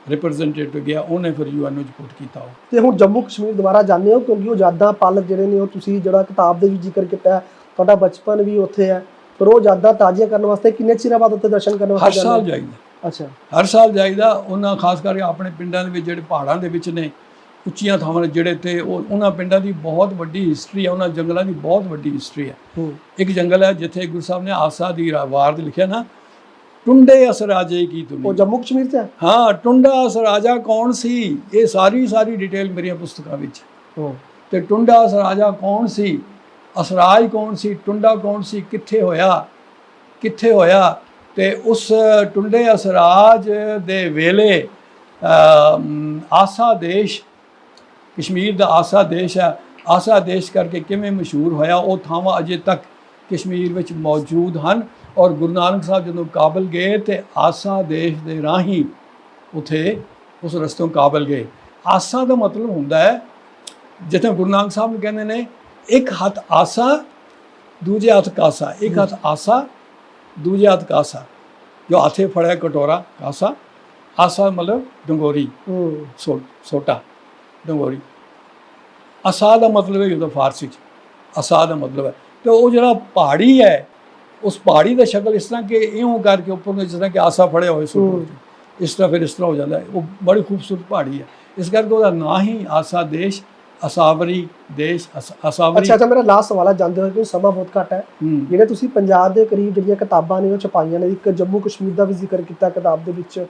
ਰਿਪਰੈਜ਼ੈਂਟੇਟਿਵ ਗਿਆ। ਉਹਨੇ ਫਿਰ ਯੂਐਨਓ 'ਚ ਪੁੱਟ ਕੀਤਾ ਉਹ। ਤੇ ਹੁਣ ਜੰਮੂ ਕਸ਼ਮੀਰ ਦੁਬਾਰਾ ਜਾਂਦੇ ਹੋ ਕਿਉਂਕਿ ਉਹ ਯਾਦਾਂ ਪਲ ਜਿਹੜੇ ਨੇ ਉਹ ਤੁਸੀਂ ਜਿਹੜਾ ਕਿਤਾਬ ਦੇ ਵਿੱਚ ਜ਼ਿਕਰ ਕੀਤਾ ਤੁਹਾਡਾ ਬਚਪਨ ਵੀ ਉੱਥੇ ਹੈ। ਉਹ ਯਾਦਾਂ ਤਾਜ਼ੀਆਂ ਕਰਨ ਵਾਸਤੇ ਕਿੰਨੇ ਚਿਰ ਬਾਅਦ ਉੱਥੇ ਦਰਸ਼ਨ ਕਰਨ ਹਰ ਵਾਸਤੇ ਸਾਲ ਜਾਂਦੇ ਜਾਈਦਾ। ਅੱਛਾ। ਹਰ ਸਾਲ ਜਾਈਦਾ। ਉਹਨਾਂ ਖਾਸ ਕਰਕੇ ਆਪਣੇ ਪਿੰਡਾਂ ਦੇ ਵਿੱਚ ਜਿਹੜੇ ਪਹਾੜਾਂ ਦੇ ਵਿੱਚ ਨੇ ਉੱਚੀਆਂ ਥਾਵਾਂ ਨੇ ਜਿਹੜੇ ਤੇ ਉਹ ਉਹਨਾਂ ਪਿੰਡਾਂ ਦੀ ਬਹੁਤ ਵੱਡੀ ਹਿਸਟਰੀ ਹੈ ਉਹਨਾਂ ਜੰਗਲਾਂ ਦੀ ਬਹੁਤ ਵੱਡੀ ਹਿਸਟਰੀ ਹੈ ਹੂੰ। ਇੱਕ ਜੰਗਲ ਹੈ ਜਿੱਥੇ ਗੁਰੂ ਸਾਹਿਬ ਨੇ ਆਸਾ ਦੀ ਰਾ- ਵਾਰ ਦੇ ਲਿਖਿਆ ਨਾ ਟੁੰਡੇ ਅਸਰਾਜੇ ਕੀ ਉਹ ਜੰਮੂ ਕਸ਼ਮੀਰ 'ਚ ਹੈ? ਹਾਂ ਟੁੰਡਾ ਅਸਰਾਜਾ ਕੌਣ ਸੀ? ਇਹ ਸਾਰੀ ਸਾਰੀ ਡਿਟੇਲ ਮੇਰੀਆਂ ਪੁਸਤਕਾਂ ਵਿੱਚ ਹੂੰ। ਤੇ ਟੁੰਡਾ ਅਸਰਾਜਾ ਕੌਣ ਸੀ? ਅਸਰਾਜ ਕੌਣ ਸੀ, ਟੁੰਡਾ ਕੌਣ ਸੀ, ਕਿੱਥੇ ਹੋਇਆ ਕਿੱਥੇ ਹੋਇਆ? ਤੇ ਉਸ ਟੁੰਡੇ ਅਸਰਾਜ ਦੇ ਵੇਲੇ ਆਸਾ ਦੇਸ਼, ਕਸ਼ਮੀਰ ਦਾ ਆਸਾ ਦੇਸ਼ ਹੈ। ਆਸਾ ਦੇਸ਼ ਕਰਕੇ ਕਿਵੇਂ ਮਸ਼ਹੂਰ ਹੋਇਆ? ਉਹ ਥਾਵਾਂ ਅਜੇ ਤੱਕ ਕਸ਼ਮੀਰ ਵਿੱਚ ਮੌਜੂਦ ਹਨ ਔਰ ਗੁਰੂ ਨਾਨਕ ਸਾਹਿਬ ਜਦੋਂ ਕਾਬਲ ਗਏ ਤੇ ਆਸਾ ਦੇਸ਼ ਦੇ ਰਾਹੀਂ ਉਥੇ ਉਸ ਰਸਤੋਂ ਕਾਬਲ ਗਏ। ਆਸਾ ਦਾ ਮਤਲਬ ਹੁੰਦਾ ਹੈ, ਜਿੱਥੇ ਗੁਰੂ ਨਾਨਕ ਸਾਹਿਬ ਕਹਿੰਦੇ ਨੇ ਇੱਕ ਹੱਥ ਆਸਾ ਦੂਜੇ ਹੱਥ ਕਾਸਾ। ਇੱਕ ਹੱਥ ਆਸਾ ਦੂਜੇ ਹੱਥ ਕਾਸਾ। ਜੋ ਹੱਥੇ ਫੜਿਆ ਕਟੋਰਾ ਕਾਸਾ। ਆਸਾ ਮਤਲਬ ਡੰਗੋਰੀ। ਸੋਟਾ ਡੰਗੋਰੀ। ਅਸਾ ਦਾ ਮਤਲਬ ਹੈ ਉਹਦਾ ਫਾਰਸੀ ਚ। ਅਸਾ ਦਾ ਮਤਲਬ ਹੈ। ਤੇ ਉਹ ਜਿਹੜਾ ਪਹਾੜੀ ਹੈ ਉਸ ਪਹਾੜੀ ਦਾ ਸ਼ਕਲ ਇਸ ਤਰ੍ਹਾਂ ਕਿ ਇਉਂ ਕਰਕੇ ਉੱਪਰ ਨੂੰ ਜਿਸ ਤਰ੍ਹਾਂ ਕਿ ਆਸਾ ਫੜਿਆ ਹੋਏ ਸੋ ਹੂੰ। ਇਸ ਤਰ੍ਹਾਂ ਫਿਰ ਇਸ ਤਰ੍ਹਾਂ ਹੋ ਜਾਂਦਾ ਹੈ। ਉਹ ਬੜੀ ਖੂਬਸੂਰਤ ਪਹਾੜੀ ਹੈ। ਇਸ ਕਰਕੇ ਉਹਦਾ ਨਾਂ ਹੀ ਆਸਾ ਦੇਸ਼ ਅਸਾਵਰੀ ਦੇਸ਼ ਅਸ- ਅਸਾਵਰੀ ਅੱਛਾ ਅੱਛਾ ਮੇਰਾ ਲਾਸਟ ਸਵਾਲ ਹੈ ਜਾਂਦੇ ਹੋਏ ਕਿਉਂਕਿ ਸਮਾਂ ਬਹੁਤ ਘੱਟ ਹੈ। ਹੂੰ। ਜਿਹੜੇ ਤੁਸੀਂ ਪੰਜਾਬ ਦੇ ਕਰੀਬ ਜਿਹੜੀਆਂ ਕਿਤਾਬਾਂ ਨੇ ਉਹ ਛਪਾਈਆਂ ਨੇ ਇੱਕ ਜੰਮੂ ਕਸ਼ਮੀਰ ਦਾ ਵੀ ਜ਼ਿਕਰ ਕੀਤਾ ਕਿਤਾਬ ਦੇ ਵਿੱਚ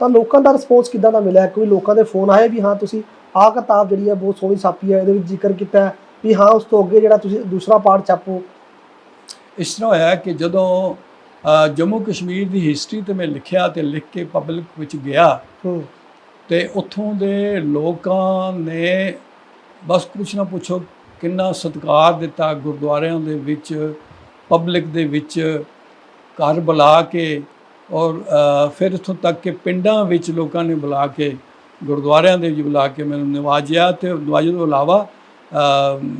ਤਾਂ ਲੋਕਾਂ ਦਾ ਰਿਸਪੌਂਸ ਕਿਦਾਂ ਦਾ ਮਿਲਿਆ? ਕੋਈ ਲੋਕਾਂ ਦੇ ਫੋਨ ਆਏ ਵੀ ਹਾਂ ਤੁਸੀਂ ਆਹ ਕਿਤਾਬ ਜਿਹੜੀ ਹੈ ਬਹੁਤ ਸੋਹਣੀ ਛਾਪੀ ਹੈ ਇਹਦੇ ਵਿੱਚ ਜ਼ਿਕਰ ਕੀਤਾ ਹੈ ਵੀ ਹਾਂ ਉਸ ਤੋਂ ਅੱਗੇ ਜਿਹੜਾ ਤੁਸੀਂ ਦੂਸਰਾ ਪਾਰਟ ਛਾਪੋ? ਇਸ ਤਰ੍ਹਾਂ ਹੋਇਆ ਕਿ ਜਦੋਂ ਅ, ਜੰਮੂ ਕਸ਼ਮੀਰ ਦੀ ਹਿਸਟਰੀ ਤੇ ਮੈਂ ਲਿਖਿਆ ਤੇ ਲਿਖ ਕੇ ਪਬਲਿਕ ਵਿੱਚ ਗਿਆ ਹੂੰ। ਤੇ ਉੱਥੋਂ ਦੇ ਲੋਕਾਂ ਨੇ ਬਸ ਕੁਛ ਨਾ ਪੁੱਛੋ ਕਿੰਨਾ ਸਤਿਕਾਰ ਦਿੱਤਾ ਗੁਰਦੁਆਰਿਆਂ ਦੇ ਵਿੱਚ ਪਬਲਿਕ ਦੇ ਵਿੱਚ ਘਰ ਬੁਲਾ ਕੇ ਔਰ ਫਿਰ ਇੱਥੋਂ ਤੱਕ ਕਿ ਪਿੰਡਾਂ ਵਿੱਚ ਲੋਕਾਂ ਨੇ ਬੁਲਾ ਕੇ ਗੁਰਦੁਆਰਿਆਂ ਦੇ ਵਿੱਚ ਬੁਲਾ ਕੇ ਮੈਨੂੰ ਨਿਵਾਜਿਆ ਤੇ ਨਿਵਾਜੇ ਤੋਂ ਇਲਾਵਾ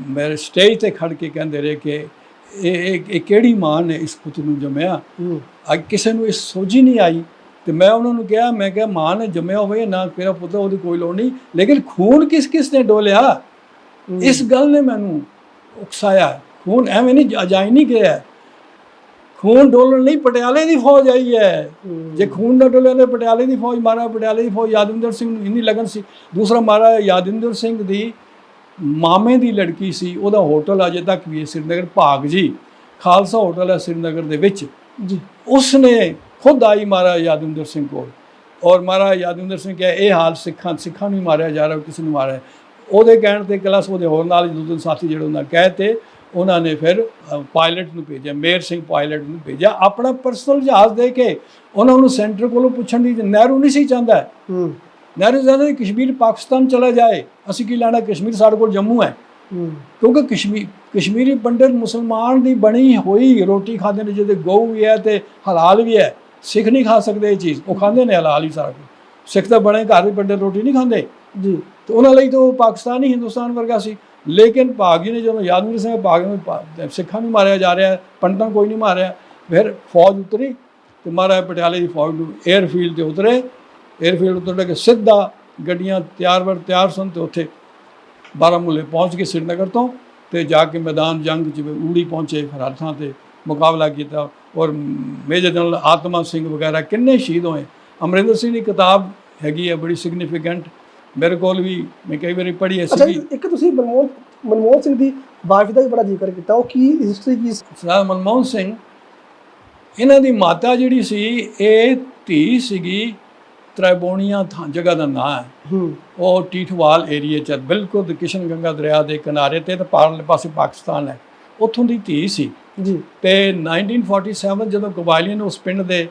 ਮੇਰੇ ਸਟੇਜ ਤੇ ਖੜ ਕੇ ਕਹਿੰਦੇ ਰਹੇ ਕਿ ਇਹ ਇਹ ਕਿਹੜੀ ਮਾਂ ਨੇ ਇਸ ਪੁੱਤ ਨੂੰ ਜੰਮਿਆ? ਅੱਜ ਕਿਸੇ ਨੂੰ ਇਹ ਸੋਝੀ ਨਹੀਂ ਆਈ। ਤੇ ਮੈਂ ਉਹਨਾਂ ਨੂੰ ਕਿਹਾ ਮੈਂ ਕਿਹਾ ਮਾਂ ਨੇ ਜੰਮਿਆ ਹੋਵੇ ਨਾ ਮੇਰਾ ਪੁੱਤ ਉਹਦੀ ਕੋਈ ਲੋੜ ਨਹੀਂ ਲੇਕਿਨ ਖੂਨ ਕਿਸ ਕਿਸ ਨੇ ਡੋਲਿਆ। ਇਸ ਗੱਲ ਨੇ ਮੈਨੂੰ ਉਕਸਾਇਆ। ਖੂਨ ਐਵੇਂ ਨਹੀਂ ਅਜਾਈ ਨਹੀਂ ਗਿਆ। ਖੂਨ ਡੋਲਣ ਲਈ ਪਟਿਆਲੇ ਦੀ ਫੌਜ ਆਈ ਹੈ। ਜੇ ਖੂਨ ਨਾ ਡੋਲਿਆ ਤੇ ਪਟਿਆਲੇ ਦੀ ਫੌਜ ਮਾਰਾ ਪਟਿਆਲੇ ਦੀ ਫੌਜ ਯਾਦਵਿੰਦਰ ਸਿੰਘ ਨੂੰ ਇੰਨੀ ਲਗਨ ਸੀ। ਦੂਸਰਾ ਮਾਰਾ ਯਾਦਵਿੰਦਰ ਸਿੰਘ ਦੀ ਮਾਮੇ ਦੀ ਲੜਕੀ ਸੀ। ਉਹਦਾ ਹੋਟਲ ਅਜੇ ਤੱਕ ਵੀ ਸ੍ਰੀਨਗਰ ਭਾਗ ਜੀ। ਖਾਲਸਾ ਹੋਟਲ ਹੈ ਸ੍ਰੀਨਗਰ ਦੇ ਵਿੱਚ। ਜੀ। ਉਸਨੇ ਖੁਦ ਆਈ ਮਹਾਰਾਜ ਯਾਦਵਿੰਦਰ ਸਿੰਘ ਕੋਲ। ਔਰ ਮਹਾਰਾਜ ਯਾਦਵਿੰਦਰ ਸਿੰਘ ਕਿਹਾ ਇਹ ਹਾਲ ਸਿੱਖਾਂ ਸਿੱਖਾਂ ਨੂੰ ਮਾਰਿਆ ਜਾ ਰਿਹਾ ਕਿਸੇ ਨੂੰ ਮਾਰਿਆ। ਉਹਦੇ ਕਹਿਣ ਤੇ ਕਲਾਸ ਉਹਦੇ ਹੋਰ ਨਾਲ ਦੋ ਤਿੰਨ ਸਾਥੀ ਜਿਹੜੇ ਉਹਨਾਂ ਕਹੇ ਤੇ ਉਹਨਾਂ ਨੇ ਫਿਰ ਪਾਇਲਟ ਨੂੰ ਭੇਜਿਆ ਮੇਰ ਸਿੰਘ ਪਾਇਲਟ ਨੂੰ ਭੇਜਿਆ ਆਪਣਾ ਪਰਸਨਲ ਜਹਾਜ਼ ਦੇ ਕੇ। ਉਹਨਾਂ ਨੂੰ ਸੈਂਟਰ ਕੋਲੋਂ ਪੁੱਛਣ ਦੀ ਨਹਿਰੂ ਨਹੀਂ ਸੀ ਚਾਹੁੰਦਾ। ਹੂੰ। ਨਹਿਰੂ ਚਾਹੁੰਦਾ ਸੀ ਕਸ਼ਮੀਰ ਪਾਕਿਸਤਾਨ ਚਲਾ ਜਾਏ। ਅਸੀਂ ਕੀ ਲੈਣਾ ਕਸ਼ਮੀਰ ਸਾਡੇ ਕੋਲ ਜੰਮੂ ਹੈ। ਕਿਉਂਕਿ ਕਸ਼ਮੀਰ ਕਸ਼ਮੀਰੀ ਪੰਡਿਤ ਮੁਸਲਮਾਨ ਦੀ ਬਣੀ ਹੋਈ ਰੋਟੀ ਖਾਂਦੇ ਨੇ ਜਿਹਦੇ ਗਊ ਵੀ ਹੈ ਤੇ ਹਲਾਲ ਵੀ ਹੈ। ਸਿੱਖ ਨਹੀਂ ਖਾ ਸਕਦੇ ਇਹ ਚੀਜ਼। ਉਹ ਖਾਂਦੇ ਨੇ ਹਲਾਲ ਹੀ ਸਾਰਾ ਕੁਝ ਸਿੱਖ ਤਾਂ ਬਣੇ ਘਰ ਵੀ ਪੰਡਿਤ ਰੋਟੀ ਨਹੀਂ ਖਾਂਦੇ। ਜੀ। ਤੇ ਉਹਨਾਂ ਲਈ ਤਾਂ ਉਹ ਪਾਕਿਸਤਾਨ ਹੀ ਹਿੰਦੁਸਤਾਨ ਵਰਗਾ ਸੀ। ਲੇਕਿਨ ਭਾਗੀ ਨੇ ਜਦੋਂ ਯਾਦਵਿੰਦਰ ਸਿੰਘ ਭਾਗ ਨੂੰ ਪਾ- ਸਿੱਖਾਂ ਨੂੰ ਮਾਰਿਆ ਜਾ ਰਿਹਾ, ਪੰਡਤਾਂ ਨੂੰ ਕੋਈ ਨਹੀਂ ਮਾਰਿਆ, ਫਿਰ ਫੌਜ ਉਤਰੀ ਤੇ ਮਹਾਰਾਜ ਪਟਿਆਲੇ ਦੀ ਫੌਜ ਨੂੰ 에ਅਰਫੀਲਡ ਤੇ ਉਤਰੇ। 에ਅਰਫੀਲਡ ਉਤਰ ਕੇ ਸਿੱਧਾ ਗੱਡੀਆਂ ਤਿਆਰ ਵਰ ਤਿਆਰ ਸਨ ਤੇ ਉੱਥੇ ਬਾਰਾਮੂਲੇ ਪਹੁੰਚ ਕੇ ਸ੍ਰੀਨਗਰ ਤੋਂ ਤੇ ਜਾ ਕੇ ਮੈਦਾਨ ਜੰਗ 'ਚ ਊੜੀ ਪਹੁੰਚੇ, ਫਿਰ ਤੇ ਮੁਕਾਬਲਾ ਕੀਤਾ ਔਰ ਮੇਜਰ ਜਨਰਲ ਆਤਮਾ ਸਿੰਘ ਵਗੈਰਾ ਕਿੰਨੇ ਸ਼ਹੀਦ ਹੋਏ। ਅਮਰਿੰਦਰ ਸਿੰਘ ਦੀ ਕਿਤਾਬ ਹੈਗੀ ਹੈ, ਬੜੀ ਸਿਗਨੀਫੀਕੈਂਟ ਮੇਰੇ ਕੋਲ ਵੀ ਮੈਂ ਕਈ ਵਾਰੀ ਪੜ੍ਹੀ ਹੈ ਅੱਛਾ ਇੱਕ ਤੁਸੀਂ ਮਨਮੋਹਨ ਮਨਮੋਹਨ ਸਿੰਘ ਦੀ ਵਾਈਫ ਦਾ ਵੀ ਬੜਾ ਜ਼ਿਕਰ ਕੀਤਾ। ਉਹ ਕੀ ਹਿਸਟਰੀ ਕੀ? ਸਰਦਾਰ ਮਨਮੋਹਨ ਸਿੰਘ ਇਹਨਾਂ ਦੀ ਮਾਤਾ ਜਿਹੜੀ ਸੀ ਇਹ ਧੀ ਸੀਗੀ ਤ੍ਰੈਬੋਨੀਆ ਥਾਂ ਜਗ੍ਹਾ ਦਾ ਨਾਂ ਹੈ। ਉਹ ਟੀਠਵਾਲ ਏਰੀਏ ਚ ਬਿਲਕੁਲ ਕਿਸ਼ਨ ਗੰਗਾ ਦਰਿਆ ਦੇ ਕਿਨਾਰੇ ਤੇ ਤੇ ਪਾਰਲੇ ਪਾਸੇ ਪਾਕਿਸਤਾਨ ਹੈ। ਉੱਥੋਂ ਦੀ ਧੀ ਸੀ। ਜੀ। ਤੇ 1947 ਜਦੋਂ ਕਬਾਇਲੀਆਂ ਨੇ ਉਸ ਪਿੰਡ ਦੇ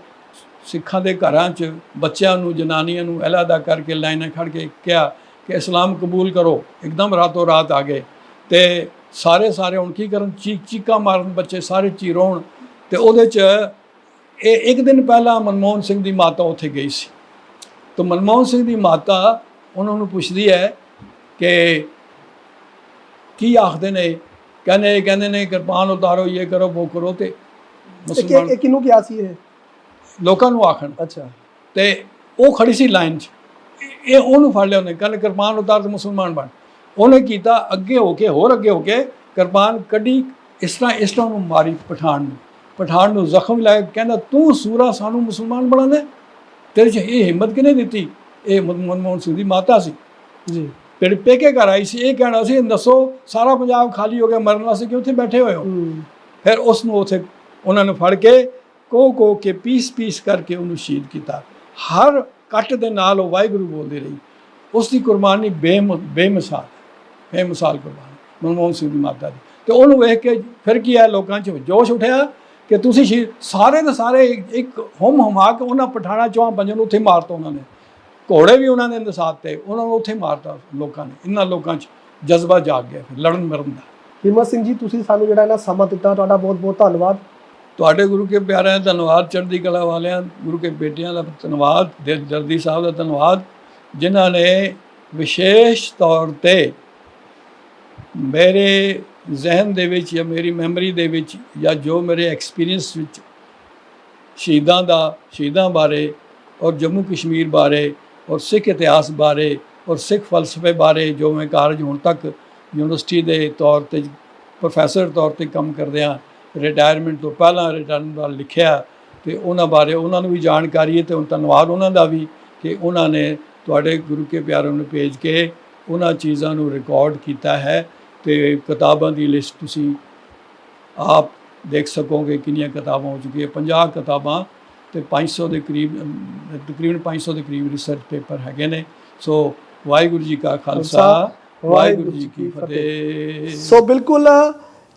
ਸਿੱਖਾਂ ਦੇ ਘਰਾਂ 'ਚ ਬੱਚਿਆਂ ਨੂੰ ਜਨਾਨੀਆਂ ਨੂੰ ਅਲੱਗਾ ਕਰਕੇ ਲਾਈਨਾਂ ਖੜ ਕੇ ਕਿਹਾ ਕਿ ਇਸਲਾਮ ਕਬੂਲ ਕਰੋ ਇੱਕਦਮ ਰਾਤੋਂ ਰਾਤ ਆ ਗਏ। ਤੇ ਸਾਰੇ ਸਾਰੇ ਹੁਣ ਕੀ ਕਰਨ? ਚੀਕ ਚੀਕਾਂ ਮਾਰਨ ਬੱਚੇ ਸਾਰੇ ਚੀਰੋਣ ਤੇ ਉਹਦੇ 'ਚ ਇਹ ਇੱਕ ਦਿਨ ਪਹਿਲਾਂ ਮਨਮੋਹਨ ਸਿੰਘ ਦੀ ਮਾਤਾ ਉੱਥੇ ਗਈ ਸੀ। ਤਾਂ ਮਨਮੋਹਨ ਸਿੰਘ ਦੀ ਮਾਤਾ ਉਹਨਾਂ ਨੂੰ ਪੁੱਛਦੀ ਹੈ ਕਿ ਕੀ ਆਖਦੇ ਨੇ? ਕਹਿੰਦੇ ਕਹਿੰਦੇ ਨੇ ਕਿਰਪਾਨ ਉਤਾਰੋ ਇਹ ਕਰੋ ਉਹ ਕਰੋ ਤੇ ਮੁਸਲਮਾਨ ਕਿ- ਇਹ ਕਿਹਨੂੰ ਕਿਹਾ ਸੀ ਇਹ? ਲੋਕਾਂ ਨੂੰ ਆਖਣ। ਅੱਛਾ। ਤੇ ਉਹ ਖੜੀ ਸੀ ਲਾਈਨ 'ਚ। ਇਹ- ਉਹਨੂੰ ਫੜ ਲਿਆ ਉਹਨੇ। ਕਹਿੰਦੇ ਕਿਰਪਾਨ ਉਤਾਰ ਤੇ ਮੁਸਲਮਾਨ ਬਣ। ਉਹਨੇ ਕੀਤਾ ਅੱਗੇ ਹੋ ਕੇ ਹੋਰ ਅੱਗੇ ਹੋ ਕੇ ਕਿਰਪਾਨ ਕੱਢੀ। ਇਸ ਤਰ੍ਹਾਂ ਇਸ ਤਰ੍ਹਾਂ ਉਹਨੂੰ ਮਾਰੀ ਪਠਾਨ ਨੂੰ। ਪਠਾਨ ਨੂੰ ਜ਼ਖਮ ਕੇ ਕਹਿੰਦਾ ਤੂੰ ਸੂਰਾ ਸਾਨੂੰ ਮੁਸਲਮਾਨ ਬਣਾਉਂਦਾ? ਤੇਰੇ 'ਚ ਇਹ ਹਿੰਮਤ ਕਿਨੇ ਦਿੱਤੀ? ਇਹ ਮਨ- ਮਨਮੋਹਨ ਸਿੰਘ ਦੀ ਮਾਤਾ ਸੀ। ਜੀ। ਤੇਰੇ ਪੇਕੇ ਘਰ ਆਈ ਸੀ। ਇਹ ਕਹਿਣਾ ਸੀ ਦੱਸੋ ਸਾਰਾ ਪੰਜਾਬ ਖਾਲੀ ਹੋ ਗਿਆ ਮਰਨ ਵਾਸਤੇ ਕਿ ਉੱਥੇ ਬੈਠੇ ਹੋਏ ਹੂੰ? ਫਿਰ ਉਸ ਨੂੰ ਉਥੇ ਉਹਨਾਂ ਨੇ ਫੜ ਕੇ ਕੋ ਕੋ ਕੇ ਪੀਸ ਪੀਸ ਕਰਕੇ ਉਹਨੂੰ ਸ਼ਹੀਦ ਕੀਤਾ। ਹਰ ਕੱਟ ਦੇ ਨਾਲ ਉਹ ਵਾਹਿਗੁਰੂ ਬੋਲਦੀ ਰਹੀ। ਉਸ ਦੀ ਕੁਰਬਾਨੀ ਬੇਮ ਬੇਮਿਸਾਲ ਬੇਮਿਸਾਲ ਕੁਰਬਾਨੀ, ਮਨਮੋਹਨ ਸਿੰਘ ਦੀ ਮਾਤਾ ਦੀ। ਤੇ ਉਹਨੂੰ ਵੇਖ ਕੇ ਫਿਰ ਕੀ ਹੈ ਲੋਕਾਂ 'ਚ ਜੋਸ਼ ਉੱਠਿਆ ਕਿ ਤੁਸੀਂ ਸ਼ਹੀਦ, ਸਾਰੇ ਦੇ ਸਾਰੇ ਇੱਕ- ਇੱਕ ਹੁਮ ਹੁਮਾ ਕੇ ਉਹਨਾਂ ਪਠਾਣਾ ਚੋਂ ਪੰਜਾਂ ਨੂੰ ਉੱਥੇ ਮਾਰਤਾ ਉਹਨਾਂ ਨੇ। ਘੋੜੇ ਵੀ ਉਹਨਾਂ ਨੇ ਨਸਾਤ ਤੇ ਉਹਨਾਂ ਨੂੰ ਉੱਥੇ ਮਾਰਤਾ ਲੋਕਾਂ ਨੇ। ਇਹਨਾਂ ਲੋਕਾਂ 'ਚ ਜਜ਼ਬਾ ਜਾਗ ਗਿਆ ਫਿਰ, ਲੜਨ ਮਰਨ ਦਾ। ਹਿੰਮਤ ਸਿੰਘ ਜੀ, ਤੁਸੀਂ ਸਾਨੂੰ ਜਿਹੜਾ ਇਹਨਾਂ ਸਮਾਂ ਦਿੱਤਾ, ਤੁਹਾਡਾ ਬਹੁਤ ਬਹੁਤ ਧੰਨਵਾਦ। ਤੁਹਾਡੇ ਗੁਰੂ ਕੇ ਪਿਆਰਿਆਂ ਦਾ ਧੰਨਵਾਦ, ਚੜ੍ਹਦੀ ਕਲਾ ਵਾਲਿਆਂ, ਗੁਰੂ ਕੇ ਬੇਟਿਆਂ ਦਾ ਧੰਨਵਾਦ ਦਿਲ ਦਰਦੀ ਸਾਹਿਬ ਦਾ ਧੰਨਵਾਦ, ਜਿਨ੍ਹਾਂ ਨੇ ਵਿਸ਼ੇਸ਼ ਤੌਰ ਤੇ ਮੇਰੇ ਜ਼ਿਹਨ ਦੇ ਵਿੱਚ ਜਾਂ ਮੇਰੀ ਮੈਮਰੀ ਦੇ ਵਿੱਚ ਜਾਂ ਜੋ ਮੇਰੇ ਐਕਸਪੀਰੀਅੰਸ ਵਿੱਚ ਸ਼ਹੀਦਾਂ ਦਾ, ਸ਼ਹੀਦਾਂ ਬਾਰੇ ਔਰ ਜੰਮੂ ਕਸ਼ਮੀਰ ਬਾਰੇ ਔਰ ਸਿੱਖ ਇਤਿਹਾਸ ਬਾਰੇ ਔਰ ਸਿੱਖ ਫਲਸਫੇ ਬਾਰੇ ਜੋ ਮੈਂ ਕਾਰਜ ਹੁਣ ਤੱਕ ਯੂਨੀਵਰਸਿਟੀ ਦੇ ਤੌਰ ਤੇ, ਪ੍ਰੋਫੈਸਰ ਤੌਰ ਤੇ ਕੰਮ ਕਰਦਿਆਂ ਰਿਟਾਇਰਮੈਂਟ ਤੋਂ ਪਹਿਲਾਂ ਰਿਟਰਨ ਦਾ ਲਿਖਿਆ ਤੇ ਉਹਨਾਂ ਬਾਰੇ ਉਹਨਾਂ ਨੂੰ ਵੀ ਜਾਣਕਾਰੀ ਹੈ ਤੇ ਹੁਣ ਧੰਨਵਾਦ ਉਹਨਾਂ ਦਾ ਵੀ ਕਿ ਉਹਨਾਂ ਨੇ ਤੁਹਾਡੇ ਗੁਰੂ ਕੇ ਪਿਆਰਿਆਂ ਨੂੰ ਭੇਜ ਕੇ ਉਹਨਾਂ ਚੀਜ਼ਾਂ ਨੂੰ ਰਿਕਾਰਡ ਕੀਤਾ ਹੈ ਤੇ ਕਿਤਾਬਾਂ ਦੀ ਲਿਸਟ ਤੁਸੀਂ ਆਪ ਦੇਖ ਸਕੋਗੇ ਕਿੰਨੀਆਂ ਕਿਤਾਬਾਂ ਹੋ ਚੁੱਕੀਆਂ 50 ਕਿਤਾਬਾਂ ਤੇ 500 ਦੇ ਕਰੀਬ ਤਕਰੀਬਨ 500 ਦੇ ਕਰੀਬ ਰਿਸਰਚ ਪੇਪਰ ਹੈਗੇ ਨੇ। ਸੋ ਵਾਹਿਗੁਰੂ ਜੀ ਕਾ ਖਾਲਸਾ ਵਾਹਿਗੁਰੂ ਜੀ ਕੀ ਫਤਿਹ। ਸੋ ਬਿਲਕੁਲ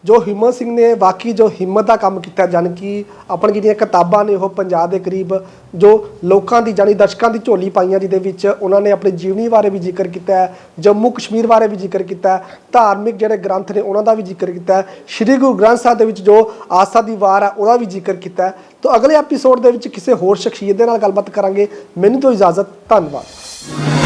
ਜੋ ਹਿੰਮਤ ਸਿੰਘ ਨੇ, ਬਾਕੀ ਜੋ ਹਿੰਮਤ ਦਾ ਕੰਮ ਕੀਤਾ, ਜਾਣੀ ਕਿ ਆਪਣੀ ਜਿਹੜੀਆਂ ਕਿਤਾਬਾਂ ਨੇ, ਉਹ ਪੰਜਾਬ ਦੇ ਕਰੀਬ ਜੋ ਲੋਕਾਂ ਦੀ, ਜਾਣੀ ਦਰਸ਼ਕਾਂ ਦੀ ਝੋਲੀ ਪਾਈਆਂ, ਜਿਹਦੇ ਵਿੱਚ ਉਹਨਾਂ ਨੇ ਆਪਣੀ ਜੀਵਨੀ ਬਾਰੇ ਵੀ ਜ਼ਿਕਰ ਕੀਤਾ ਹੈ, ਜੰਮੂ ਕਸ਼ਮੀਰ ਬਾਰੇ ਵੀ ਜ਼ਿਕਰ ਕੀਤਾ ਹੈ, ਧਾਰਮਿਕ ਜਿਹੜੇ ਗ੍ਰੰਥ ਨੇ, ਉਹਨਾਂ ਦਾ ਵੀ ਜ਼ਿਕਰ ਕੀਤਾ ਹੈ, ਸ੍ਰੀ ਗੁਰੂ ਗ੍ਰੰਥ ਸਾਹਿਬ ਦੇ ਵਿੱਚ ਜੋ ਆਸਾ ਦੀ ਵਾਰ ਹੈ, ਉਹਦਾ ਵੀ ਜ਼ਿਕਰ ਕੀਤਾ ਹੈ। ਤਾਂ ਅਗਲੇ ਐਪੀਸੋਡ ਦੇ ਵਿੱਚ ਕਿਸੇ ਹੋਰ ਸ਼ਖਸੀਅਤ ਦੇ ਨਾਲ ਗੱਲਬਾਤ ਕਰਾਂਗੇ। ਮੈਨੂੰ ਤੋਂ ਇਜਾਜ਼ਤ, ਧੰਨਵਾਦ।